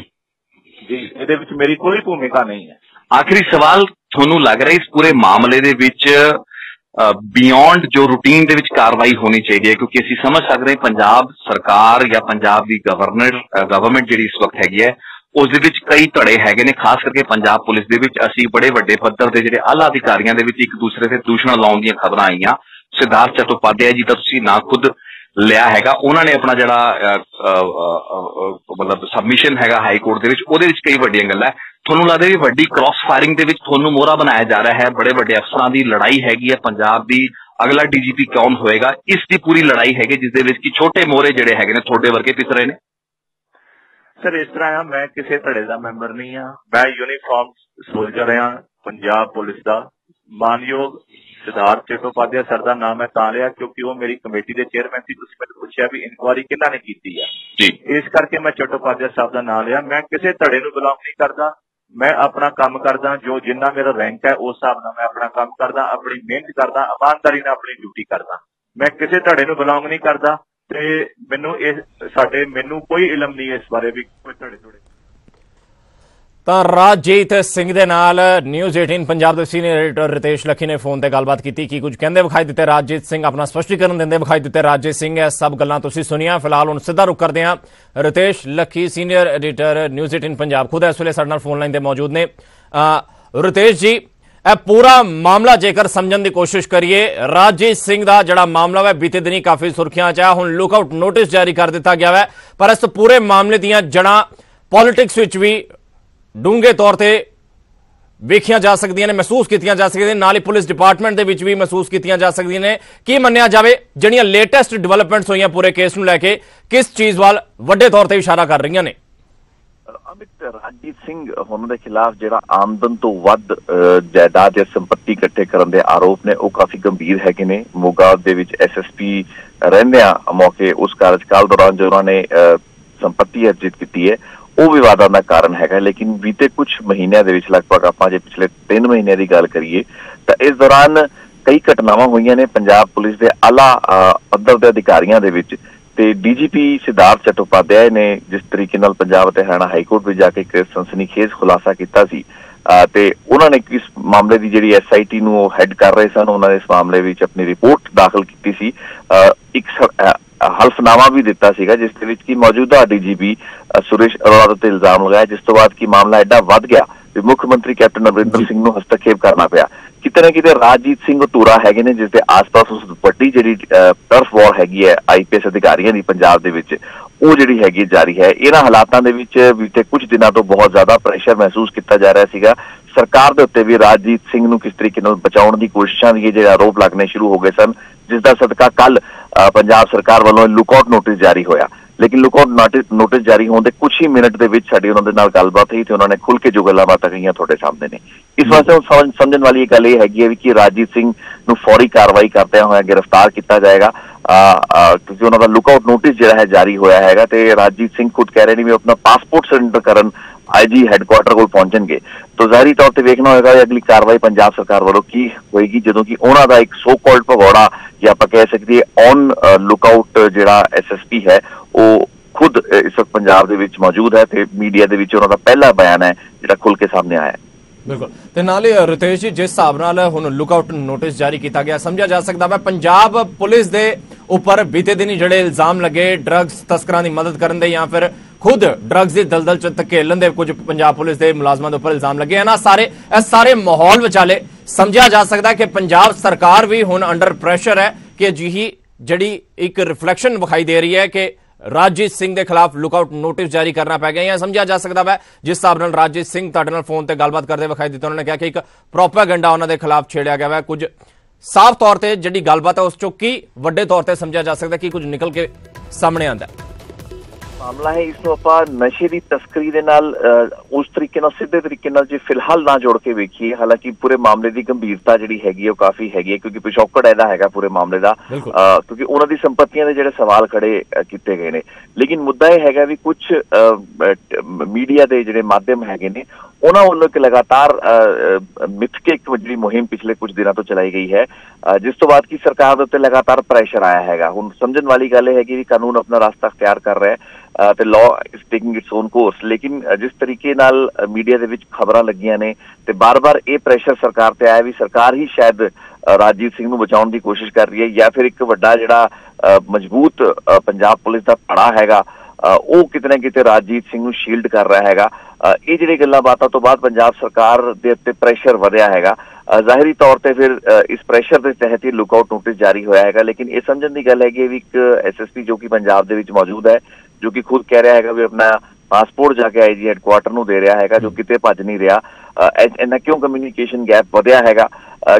ਜੀ ਇਹਦੇ ਵਿੱਚ ਮੇਰੀ ਕੋਈ ਭੂਮਿਕਾ ਨਹੀਂ ਹੈ। ਆਖਰੀ ਸਵਾਲ ਤੁਹਾਨੂੰ ਲੱਗ ਰਿਹਾ ਇਸ ਪੂਰੇ ਮਾਮਲੇ ਦੇ ਵਿੱਚ ਬਿਯੋਂਡ ਜੋ ਰੂਟੀਨ ਦੇ ਵਿੱਚ ਕਾਰਵਾਈ ਹੋਣੀ ਚਾਹੀਦੀ ਹੈ ਕਿਉਂਕਿ ਅਸੀਂ ਸਮਝ ਸਕਦੇ ਹਾਂ ਪੰਜਾਬ ਸਰਕਾਰ ਜਾਂ ਪੰਜਾਬ ਦੀ ਗਵਰਨਰ ਗਵਰਨਮੈਂਟ ਜਿਹੜੀ ਇਸ ਵਕਤ ਹੈਗੀ ਹੈ ਉਸ ਦੇ ਵਿੱਚ ਕਈ ਧੜੇ ਹੈਗੇ ਨੇ, ਖਾਸ ਕਰਕੇ ਪੰਜਾਬ ਪੁਲਿਸ ਦੇ ਵਿੱਚ ਅਸੀਂ ਬੜੇ ਵੱਡੇ ਪੱਧਰ ਦੇ ਜਿਹੜੇ ਆਲਾ ਅਧਿਕਾਰੀਆਂ ਦੇ ਵਿੱਚ ਇੱਕ ਦੂਸਰੇ ਤੇ ਦੂਸ਼ਣ ਲਾਉਣ ਦੀਆਂ ਖਬਰਾਂ ਆਈਆਂ। ਸਿਧਾਰਥ ਚਟੋਪਾਧਿਆਏ ਜੀ ਦਾ ਤੁਸੀਂ ਨਾ ਖੁਦ ਲਿਆ ਹੈਗਾ। ਉਹਨਾਂ ਨੇ ਆਪਣਾ ਜਿਹੜਾ ਮਤਲਬ ਸਬਮਿਸ਼ਨ ਹੈਗਾ ਹਾਈ ਕੋਰਟ ਦੇ ਵਿੱਚ, ਉਹਦੇ ਵਿੱਚ ਕਈ ਵੱਡੀਆਂ ਗੱਲਾਂ ਤੁਹਾਨੂੰ ਲੱਗਦਾ ਵੀ ਵੱਡੀ ਕ੍ਰਾਸ ਫਾਇਰਿੰਗ ਦੇ ਵਿੱਚ ਤੁਹਾਨੂੰ ਮੋਹਰਾ ਬਣਾਇਆ ਜਾ ਰਿਹਾ ਹੈ। ਬੜੇ ਵੱਡੇ ਅਫਸਰਾਂ ਦੀ ਲੜਾਈ ਹੈਗੀ ਹੈ। ਪੰਜਾਬ ਦੀ ਅਗਲਾ ਡੀਜੀਪੀ ਕੌਣ ਹੋਏਗਾ? ਇਸ ਦੀ ਪੂਰੀ ਲੜਾਈ ਹੈਗੀ, ਜਿਸ ਦੇ ਵਿੱਚ ਕਿ ਛੋਟੇ ਮੋਹਰੇ ਜਿਹੜੇ ਹੈਗੇ ਨੇ, ਤੁਹਾਡੇ ਵਰਗੇ ਪਿਸ ਰਹੇ ਨੇ। ਸਰ ਇਸ ਤਰ੍ਹਾਂ ਆ ਮੈਂ ਕਿਸੇ ਧੜੇ ਦਾ ਮੈਂਬਰ ਨਹੀਂ ਆ। ਮੈਂ ਯੂਨੀਫਾਰਮ ਸੋਲਜਰ ਆ ਪੰਜਾਬ ਪੁਲਿਸ ਦਾ। ਮਾਨਯੋਗ ਸਿਧਾਰਥ ਚਟੋਪਾਧਿਆ ਸਰ ਦਾ ਨਾਮ ਹੈ ਤਾਂ ਲਿਆ ਕਿਉਂਕਿ ਉਹ ਮੇਰੀ ਕਮੇਟੀ ਦੇ ਚੇਅਰਮੈਨ ਸੀ। ਤੁਸੀਂ ਮੈਨੂੰ ਪੁੱਛਿਆ ਵੀ ਇਨਕੁਆਰੀ ਕਿਹਨਾਂ ਨੇ ਕੀਤੀ ਆ। ਜੀ। ਇਸ ਕਰਕੇ ਮੈਂ ਚਟੋਪਾਧਿਆ ਸਾਹਿਬ ਦਾ ਨਾਮ ਲਿਆ। ਮੈਂ ਕਿਸੇ ਧੜੇ ਨੂੰ ਬਿਲੋਂਗ ਨਹੀਂ ਕਰਦਾ। ਮੈਂ ਆਪਣਾ ਕੰਮ ਕਰਦਾ ਜੋ ਜਿੰਨਾ ਮੇਰਾ ਰੈਂਕ ਹੈ ਉਸ ਹਿਸਾਬ ਨਾਲ ਮੈਂ ਆਪਣਾ ਕੰਮ ਕਰਦਾ ਆਪਣੀ ਮਿਹਨਤ ਕਰਦਾ ਇਮਾਨਦਾਰੀ ਨਾਲ ਆਪਣੀ ਡਿਊਟੀ ਕਰਦਾ। ਮੈਂ ਕਿਸੇ ਧੜੇ ਨੂੰ ਬਿਲੋਂਗ ਨਹੀਂ ਕਰਦਾ। ਤੇ ਮੈਨੂੰ ਇਹ, ਸਾਡੇ, ਮੈਨੂੰ ਕੋਈ ਇਲਮ ਨਹੀਂ ਇਸ ਬਾਰੇ ਵੀ, ਕੋਈ ਧੜੇ ਧੜੇ ਤਾਂ ਰਾਜਜੀਤ ਸਿੰਘ ਦੇ ਨਾਲ ਨਿਊਜ਼ 18 ਪੰਜਾਬ ਦੇ ਸੀਨੀਅਰ ਐਡੀਟਰ ਰਿਤੇਸ਼ ਲੱਖੀ ਨੇ ਫੋਨ ਤੇ ਗੱਲਬਾਤ ਕੀਤੀ, ਕੀ ਕੁਝ ਕਹਿੰਦੇ ਵਿਖਾਈ ਦਿੱਤੇ ਰਾਜਜੀਤ ਸਿੰਘ? ਆਪਣਾ ਸਪਸ਼ਟੀਕਰਨ ਦਿੰਦੇ ਵਿਖਾਈ ਦਿੱਤੇ ਰਾਜਜੀਤ ਸਿੰਘ, ਇਹ ਸਭ ਗੱਲਾਂ ਤੁਸੀਂ ਸੁਣੀਆਂ। ਫਿਲਹਾਲ ਹੁਣ ਸਿੱਧਾ ਰੁਕ ਕਰਦੇ ਹਾਂ। Ritesh Lakhi senior editor news 18 Punjab ਖੁਦ ਇਸ ਵੇਲੇ ਸਾਡੇ ਨਾਲ ਫੋਨ ਲਾਈਨ ਤੇ ਮੌਜੂਦ ਨੇ। ਰਿਤੇਸ਼ ਜੀ ਇਹ ਪੂਰਾ ਮਾਮਲਾ ਜੇਕਰ ਸਮਝਣ ਦੀ ਕੋਸ਼ਿਸ਼ ਕਰੀਏ, ਰਾਜਜੀਤ ਸਿੰਘ ਦਾ ਜਿਹੜਾ ਮਾਮਲਾ ਹੈ ਬੀਤੇ ਦਿਨੀ ਕਾਫੀ ਸੁਰਖੀਆਂ ਚ ਆ। ਹੁਣ ਲੁੱਕਆਊਟ ਨੋਟਿਸ ਜਾਰੀ ਕਰ ਦਿੱਤਾ ਗਿਆ ਹੈ ਪਰ ਇਸ ਪੂਰੇ ਮਾਮਲੇ ਦੀਆਂ ਜੜਾਂ ਪੋਲਿਟਿਕਸ ਵਿੱਚ ਵੀ ਡੂੰਘੇ ਤੌਰ ਤੇ ਵੇਖੀਆਂ ਜਾ ਸਕਦੀਆਂ ਨੇ, ਮਹਿਸੂਸ ਕੀਤੀਆਂ ਜਾ ਸਕਦੀਆਂ ਨੇ। ਨਾਲ ਹੀ ਪੁਲਿਸ ਡਿਪਾਰਟਮੈਂਟ ਦੇ ਵਿੱਚ ਵੀ ਮਹਿਸੂਸ ਕੀਤੀਆਂ ਜਾ ਸਕਦੀਆਂ ਨੇ। ਕੀ ਮੰਨਿਆ ਜਾਵੇ, ਜਿਹੜੀਆਂ ਲੇਟੈਸਟ ਡਿਵੈਲਪਮੈਂਟਸ ਹੋਈਆਂ ਪੂਰੇ ਕੇਸ ਨੂੰ ਲੈ ਕੇ, ਕਿਸ ਚੀਜ਼ ਵੱਲ ਵੱਡੇ ਤੌਰ ਤੇ ਇਸ਼ਾਰਾ ਕਰ ਰਹੀਆਂ ਨੇ? ਅਮਿਤ ਰਾਜੀਤ ਸਿੰਘ ਉਹਨਾਂ ਦੇ ਖਿਲਾਫ ਜਿਹੜਾ ਆਮਦਨ ਤੋਂ ਵੱਧ ਜਾਇਦਾਦ ਜਾਂ ਸੰਪਤੀ ਇਕੱਠੇ ਕਰਨ ਦੇ ਆਰੋਪ ਨੇ, ਉਹ ਕਾਫੀ ਗੰਭੀਰ ਹੈਗੇ ਨੇ। ਮੋਗਾ ਦੇ ਵਿੱਚ ਐਸਐਸਪੀ ਰਹਿੰਦਿਆਂ ਮੌਕੇ, ਉਸ ਕਾਰਜਕਾਲ ਦੌਰਾਨ ਜੋ ਉਹਨਾਂ ਨੇ ਸੰਪਤੀ ਅਰਜਿਤ ਕੀਤੀ ਹੈ, ਉਹ ਵਿਵਾਦਾਂ ਦਾ ਕਾਰਨ ਹੈਗਾ। ਲੇਕਿਨ ਬੀਤੇ ਕੁਝ ਮਹੀਨਿਆਂ ਦੇ ਵਿੱਚ, ਲਗਭਗ ਆਪਾਂ ਜੇ ਪਿਛਲੇ 3 ਮਹੀਨਿਆਂ ਦੀ ਗੱਲ ਕਰੀਏ, ਤਾਂ ਇਸ ਦੌਰਾਨ ਕਈ ਘਟਨਾਵਾਂ ਹੋਈਆਂ ਨੇ। ਪੰਜਾਬ ਪੁਲਿਸ ਦੇ ਆਲਾ ਪੱਧਰ ਦੇ ਅਧਿਕਾਰੀਆਂ ਦੇ ਵਿੱਚ ਤੇ ਡੀਜੀਪੀ ਸਿਧਾਰਥ ਚਟੋਪਾਧਿਆਏ ਨੇ ਜਿਸ ਤਰੀਕੇ ਨਾਲ ਪੰਜਾਬ ਅਤੇ ਹਰਿਆਣਾ ਹਾਈ ਕੋਰਟ ਵਿੱਚ ਜਾ ਕੇ ਇੱਕ ਸਨਸਨੀਖੇਜ਼ ਖੁਲਾਸਾ ਕੀਤਾ ਸੀ ਤੇ ਉਹਨਾਂ ਨੇ ਇਸ ਮਾਮਲੇ ਦੀ ਜਿਹੜੀ ਐਸਆਈਟੀ ਨੂੰ ਉਹ ਹੈੱਡ ਕਰ ਰਹੇ ਸਨ, ਉਹਨਾਂ ਨੇ ਇਸ ਮਾਮਲੇ ਵਿੱਚ ਆਪਣੀ ਰਿਪੋਰਟ ਦਾਖਲ ਕੀਤੀ ਸੀ ਇੱਕ ਹਲਫਨਾਮਾ ਵੀ ਦਿੱਤਾ ਸੀਗਾ, ਜਿਸ ਦੇ ਵਿੱਚ ਕਿ ਮੌਜੂਦਾ ਡੀਜੀਪੀ ਸੁਰੇਸ਼ ਅਰੋੜਾ ਤੇ ਇਲਜ਼ਾਮ ਲਗਾਇਆ, ਜਿਸ ਤੋਂ ਬਾਅਦ ਕਿ ਮਾਮਲਾ ਐਡਾ ਵੱਧ ਗਿਆ ਮੁੱਖ ਮੰਤਰੀ ਕੈਪਟਨ ਅਮਰਿੰਦਰ ਸਿੰਘ ਨੂੰ ਹਸਤਖੇਪ ਕਰਨਾ ਪਿਆ। ਕਿਤੇ ਨਾ ਕਿਤੇ ਰਾਜਜੀਤ ਸਿੰਘ ਧੂਰਾ ਹੈਗੇ ਨੇ ਜਿਸ ਦੇ ਆਸ-ਪਾਸ ਉਸ ਵੱਡੀ ਜਿਹੜੀ ਟਰਫ ਵਾਰ ਹੈਗੀ ਹੈ ਆਈਪੀਐਸ ਅਧਿਕਾਰੀਆਂ ਦੀ ਪੰਜਾਬ ਦੇ ਵਿੱਚ ਉਹ ਜਿਹੜੀ ਹੈਗੀ ਜਾਰੀ ਹੈ। ਇਹਨਾਂ ਹਾਲਾਤਾਂ ਦੇ ਵਿੱਚ ਬੀਤੇ ਕੁਝ ਦਿਨਾਂ ਤੋਂ ਬਹੁਤ ਜ਼ਿਆਦਾ ਪ੍ਰੈਸ਼ਰ ਮਹਿਸੂਸ ਕੀਤਾ ਜਾ ਰਿਹਾ ਸੀਗਾ। ਸਰਕਾਰ ਦੇ ਉੱਤੇ ਵੀ ਰਾਜਜੀਤ ਸਿੰਘ ਨੂੰ ਕਿਸ ਤਰੀਕੇ ਨਾਲ ਬਚਾਉਣ ਦੀ ਕੋਸ਼ਿਸ਼ਾਂ ਦੀ ਜਿਹੜੇ ਆਰੋਪ ਲੱਗਣੇ ਸ਼ੁਰੂ ਹੋ ਗਏ ਸਨ ਜਿਸ ਦਾ ਸਦਕਾ ਕੱਲ ਪੰਜਾਬ ਸਰਕਾਰ ਵੱਲੋਂ ਲੁਕਆਊਟ ਨੋਟਿਸ ਜਾਰੀ ਹੋਇਆ। ਲੇਕਿਨ ਲੁਕਆਊਟ ਨੋਟਿਸ ਨੋਟਿਸ ਜਾਰੀ ਹੋਣ ਦੇ ਕੁਝ ਹੀ ਮਿੰਟ ਦੇ ਵਿੱਚ ਸਾਡੀ ਉਹਨਾਂ ਦੇ ਨਾਲ ਗੱਲਬਾਤ ਹੋਈ ਤੇ ਉਹਨਾਂ ਨੇ ਖੁੱਲ ਕੇ ਜੋ ਗੱਲਾਂ ਬਾਤਾਂ ਕਹੀਆਂ ਤੁਹਾਡੇ ਸਾਹਮਣੇ ਨੇ। ਇਸ ਵਾਸਤੇ ਸਮਝਣ ਵਾਲੀ ਇਹ ਗੱਲ ਇਹ ਹੈਗੀ ਹੈ ਕਿ ਰਾਜੀਤ ਸਿੰਘ ਨੂੰ ਫੌਰੀ ਕਾਰਵਾਈ ਕਰਦਿਆਂ ਹੋਇਆ ਗ੍ਰਿਫਤਾਰ ਕੀਤਾ ਜਾਏਗਾ। ਕਿਉਂਕਿ ਉਹਨਾਂ ਦਾ ਲੁਕਆਊਟ ਨੋਟਿਸ ਜਿਹੜਾ ਹੈ ਜਾਰੀ ਹੋਇਆ ਹੈਗਾ ਤੇ ਰਾਜੀਤ ਸਿੰਘ ਖੁਦ ਕਹਿ ਰਹੇ ਨੇ ਵੀ ਆਪਣਾ ਪਾਸਪੋਰਟ ਸਰੈਂਡਰ ਕਰਨ ਆਈਜੀ ਹੈੱਡਕੁਆਟਰ ਕੋਲ ਪਹੁੰਚਣਗੇ। ਤਾਂ ਜ਼ਾਹਰੀ ਤੌਰ ਤੇ ਵੇਖਣਾ ਹੋਏਗਾ ਕਿ ਅਗਲੀ ਕਾਰਵਾਈ ਪੰਜਾਬ ਸਰਕਾਰ ਵੱਲੋਂ ਕੀ ਹੋਏਗੀ, ਜਦੋਂ ਕਿ ਉਹਨਾਂ ਦਾ ਇੱਕ ਸੋ ਕਾਲਡ ਭਗੌੜਾ ਜੇ ਆਪਾਂ ਕਹਿ ਸਕੀਏ ਔਨ ਲੁਕਆਊਟ ਜਿਹੜਾ ਐਸਐਸਪੀ ਹੈ, ਉਹ ਖੁਦ ਇਸ ਵਕਤ ਪੰਜਾਬ ਦੇ ਵਿੱਚ ਮੌਜੂਦ ਹੈ ਤੇ ਮੀਡੀਆ ਦੇ ਵਿੱਚ ਉਹਨਾਂ ਦਾ ਪਹਿਲਾ ਬਿਆਨ ਹੈ ਜਿਹੜਾ ਖੁੱਲ ਕੇ ਸਾਹਮਣੇ ਆਇਆ ਹੈ। ਬਿਲਕੁਲ। ਤੇ ਨਾਲੇ ਰਿਤੇਸ਼ ਜੀ, ਜਿਸ ਹਿਸਾਬ ਨਾਲ ਹੁਣ ਲੁਕਆਊਟ ਨੋਟਿਸ ਜਾਰੀ ਕੀਤਾ ਗਿਆ, ਸਮਝਿਆ ਜਾ ਸਕਦਾ ਹੈ ਪੰਜਾਬ ਪੁਲਿਸ ਦੇ ਉੱਪਰ ਬੀਤੇ ਦਿਨੀ ਜਿਹੜੇ ਇਲਜ਼ਾਮ ਲੱਗੇ ਡਰੱਗਸ ਤਸਕਰਾਂ ਦੀ ਮਦਦ ਕਰਨ ਦੇ ਜਾਂ ਫਿਰ ਖੁਦ ਡਰੱਗਸ ਦੀ ਦਲਦਲ ਚ ਧਕੇਲਣ ਦੇ ਕੁਝ ਪੰਜਾਬ ਪੁਲਿਸ ਦੇ ਮੁਲਾਜ਼ਮਾਂ ਦੇ ਉੱਪਰ ਇਲਜ਼ਾਮ ਲੱਗੇ ਹਨ ਸਾਰੇ, ਇਹ ਸਾਰੇ ਮਾਹੌਲ ਵਿਚਾਲੇ ਸਮਝਿਆ ਜਾ ਸਕਦਾ ਹੈ ਕਿ ਪੰਜਾਬ ਸਰਕਾਰ ਵੀ ਹੁਣ ਅੰਡਰ ਪ੍ਰੈਸ਼ਰ ਹੈ ਕਿ ਅਜਿਹੀ ਜਿਹੜੀ ਇੱਕ ਰਿਫਲੈਕਸ਼ਨ ਵਿਖਾਈ ਦੇ ਰਹੀ ਹੈ ਕਿ ਰਾਜਜੀਤ ਸਿੰਘ ਦੇ ਖਿਲਾਫ ਲੁਕਆਊਟ ਨੋਟਿਸ ਜਾਰੀ ਕਰਨਾ ਪੈ ਗਿਆ ਜਾਂ ਸਮਝਿਆ ਜਾ ਸਕਦਾ ਹੈ ਜਿਸ ਹਿਸਾਬ ਨਾਲ ਰਾਜਜੀਤ ਸਿੰਘ ਤੁਹਾਡੇ ਨਾਲ ਫੋਨ ਤੇ ਗੱਲਬਾਤ ਕਰਦੇ ਵਿਖਾਈ ਦਿੱਤਾ, ਉਹਨਾਂ ਨੇ ਕਿਹਾ ਕਿ ਇੱਕ ਪ੍ਰੋਪਾਗੈਂਡਾ ਉਹਨਾਂ ਦੇ ਖਿਲਾਫ ਛੇੜਿਆ ਗਿਆ ਹੈ ਕੁਝ ਸਾਫ਼ ਤੌਰ ਤੇ ਜਿਹੜੀ ਗੱਲਬਾਤ ਹੈ ਉਸ ਚੋਂ ਕੀ ਵੱਡੇ ਤੌਰ ਤੇ ਸਮਝਿਆ ਜਾ ਸਕਦਾ, ਕਿ ਕੁਝ ਨਿਕਲ ਕੇ ਸਾਹਮਣੇ ਆਂਦਾ ਹੈ? ਮਾਮਲਾ ਹੈ ਇਸ ਨੂੰ ਆਪਾਂ ਨਸ਼ੇ ਦੀ ਤਸਕਰੀ ਦੇ ਨਾਲ ਉਸ ਤਰੀਕੇ ਨਾਲ ਸਿੱਧੇ ਤਰੀਕੇ ਨਾਲ ਜੇ ਫਿਲਹਾਲ ਨਾ ਜੋੜ ਕੇ ਵੇਖੀਏ ਹਾਲਾਂਕਿ ਪੂਰੇ ਮਾਮਲੇ ਦੀ ਗੰਭੀਰਤਾ ਜਿਹੜੀ ਹੈਗੀ ਉਹ ਕਾਫੀ ਹੈਗੀ ਹੈ ਕਿਉਂਕਿ ਪਿਛੋਕੜ ਇਹਦਾ ਹੈਗਾ ਪੂਰੇ ਮਾਮਲੇ ਦਾ ਕਿਉਂਕਿ ਉਹਨਾਂ ਦੀ ਸੰਪਤੀਆਂ ਦੇ ਜਿਹੜੇ ਸਵਾਲ ਖੜੇ ਕੀਤੇ ਗਏ ਨੇ। ਲੇਕਿਨ ਮੁੱਦਾ ਇਹ ਹੈਗਾ ਵੀ ਕੁਝ ਮੀਡੀਆ ਦੇ ਜਿਹੜੇ ਮਾਧਿਅਮ ਹੈਗੇ ਨੇ ਉਹਨਾਂ ਵੱਲੋਂ ਕਿ ਲਗਾਤਾਰ ਮਿੱਥ ਕੇ ਇੱਕ ਜਿਹੜੀ ਮੁਹਿੰਮ ਪਿਛਲੇ ਕੁਝ ਦਿਨਾਂ ਤੋਂ ਚਲਾਈ ਗਈ ਹੈ। ਜਿਸ ਤੋਂ ਬਾਅਦ ਕੀ ਸਰਕਾਰ ਦੇ ਉੱਤੇ ਲਗਾਤਾਰ ਪ੍ਰੈਸ਼ਰ ਆਇਆ ਹੈਗਾ। ਹੁਣ ਸਮਝਣ ਵਾਲੀ ਗੱਲ ਇਹ ਹੈ ਕਿ ਕਾਨੂੰਨ ਆਪਣਾ ਰਸਤਾ ਅਖਤਿਆਰ ਕਰ ਰਿਹਾ ਹੈ ਤੇ ਲਾਅ ਇਸ ਟੇਕਿੰਗ ਇਟਸ ਓਨ ਕੋਰਸ ਲੇਕਿਨ ਜਿਸ ਤਰੀਕੇ ਨਾਲ ਮੀਡੀਆ ਦੇ ਵਿੱਚ ਖਬਰਾਂ ਲੱਗੀਆਂ ਨੇ ਤੇ ਬਾਰ-ਬਾਰ ਇਹ ਪ੍ਰੈਸ਼ਰ ਸਰਕਾਰ ਤੇ ਆਇਆ ਵੀ ਸਰਕਾਰ ਹੀ ਸ਼ਾਇਦ ਅ, ਰਾਜਜੀਤ ਸਿੰਘ ਨੂੰ ਬਚਾਉਣ ਦੀ ਕੋਸ਼ਿਸ਼ ਕਰ ਰਹੀ ਹੈ ਜਾਂ ਫਿਰ ਇੱਕ ਵੱਡਾ ਜਿਹੜਾ ਅ, ਮਜ਼ਬੂਤ ਪੰਜਾਬ ਪੁਲਿਸ ਦਾ ਪੜਾ ਹੈਗਾ ਉਹ ਕਿਤੇ ਨਾ ਕਿਤੇ ਰਾਜਜੀਤ ਸਿੰਘ ਨੂੰ ਸ਼ੀਲਡ ਕਰ ਰਿਹਾ ਹੈਗਾ। ਇਹ ਜਿਹੜੀ ਗੱਲਾਂ ਬਾਤਾਂ ਤੋਂ ਬਾਅਦ ਪੰਜਾਬ ਸਰਕਾਰ ਦੇ ਉੱਤੇ ਪ੍ਰੈਸ਼ਰ ਵਧਿਆ ਹੈਗਾ। ਜ਼ਾਹਿਰੀ ਤੌਰ ਤੇ ਫਿਰ ਇਸ ਪ੍ਰੈਸ਼ਰ ਦੇ ਤਹਿਤ ਹੀ ਲੁਕਆਊਟ ਨੋਟਿਸ ਜਾਰੀ ਹੋਇਆ ਹੈਗਾ। ਲੇਕਿਨ ਇਹ ਸਮਝਣ ਦੀ ਗੱਲ ਹੈ ਵੀ ਇੱਕ ਐਸਐਸਪੀ ਜੋ ਕਿ ਪੰਜਾਬ ਦੇ ਵਿੱਚ ਮੌਜੂਦ ਹੈ ਜੋ ਕਿ ਖੁਦ ਕਹਿ ਰਿਹਾ ਹੈਗਾ ਵੀ ਆਪਣਾ ਪਾਸਪੋਰਟ ਜਾ ਕੇ ਆਈਜੀ ਹੈਡਕੁਆਟਰ ਨੂੰ ਦੇ ਰਿਹਾ ਹੈਗਾ ਜੋ ਕਿਤੇ ਭੱਜ ਨਹੀਂ ਰਿਹਾ। ਇਹ- ਇਹਨਾਂ ਕਿਉਂ ਕਮਿਊਨੀਕੇਸ਼ਨ ਗੈਪ ਵਧਿਆ ਹੈਗਾ?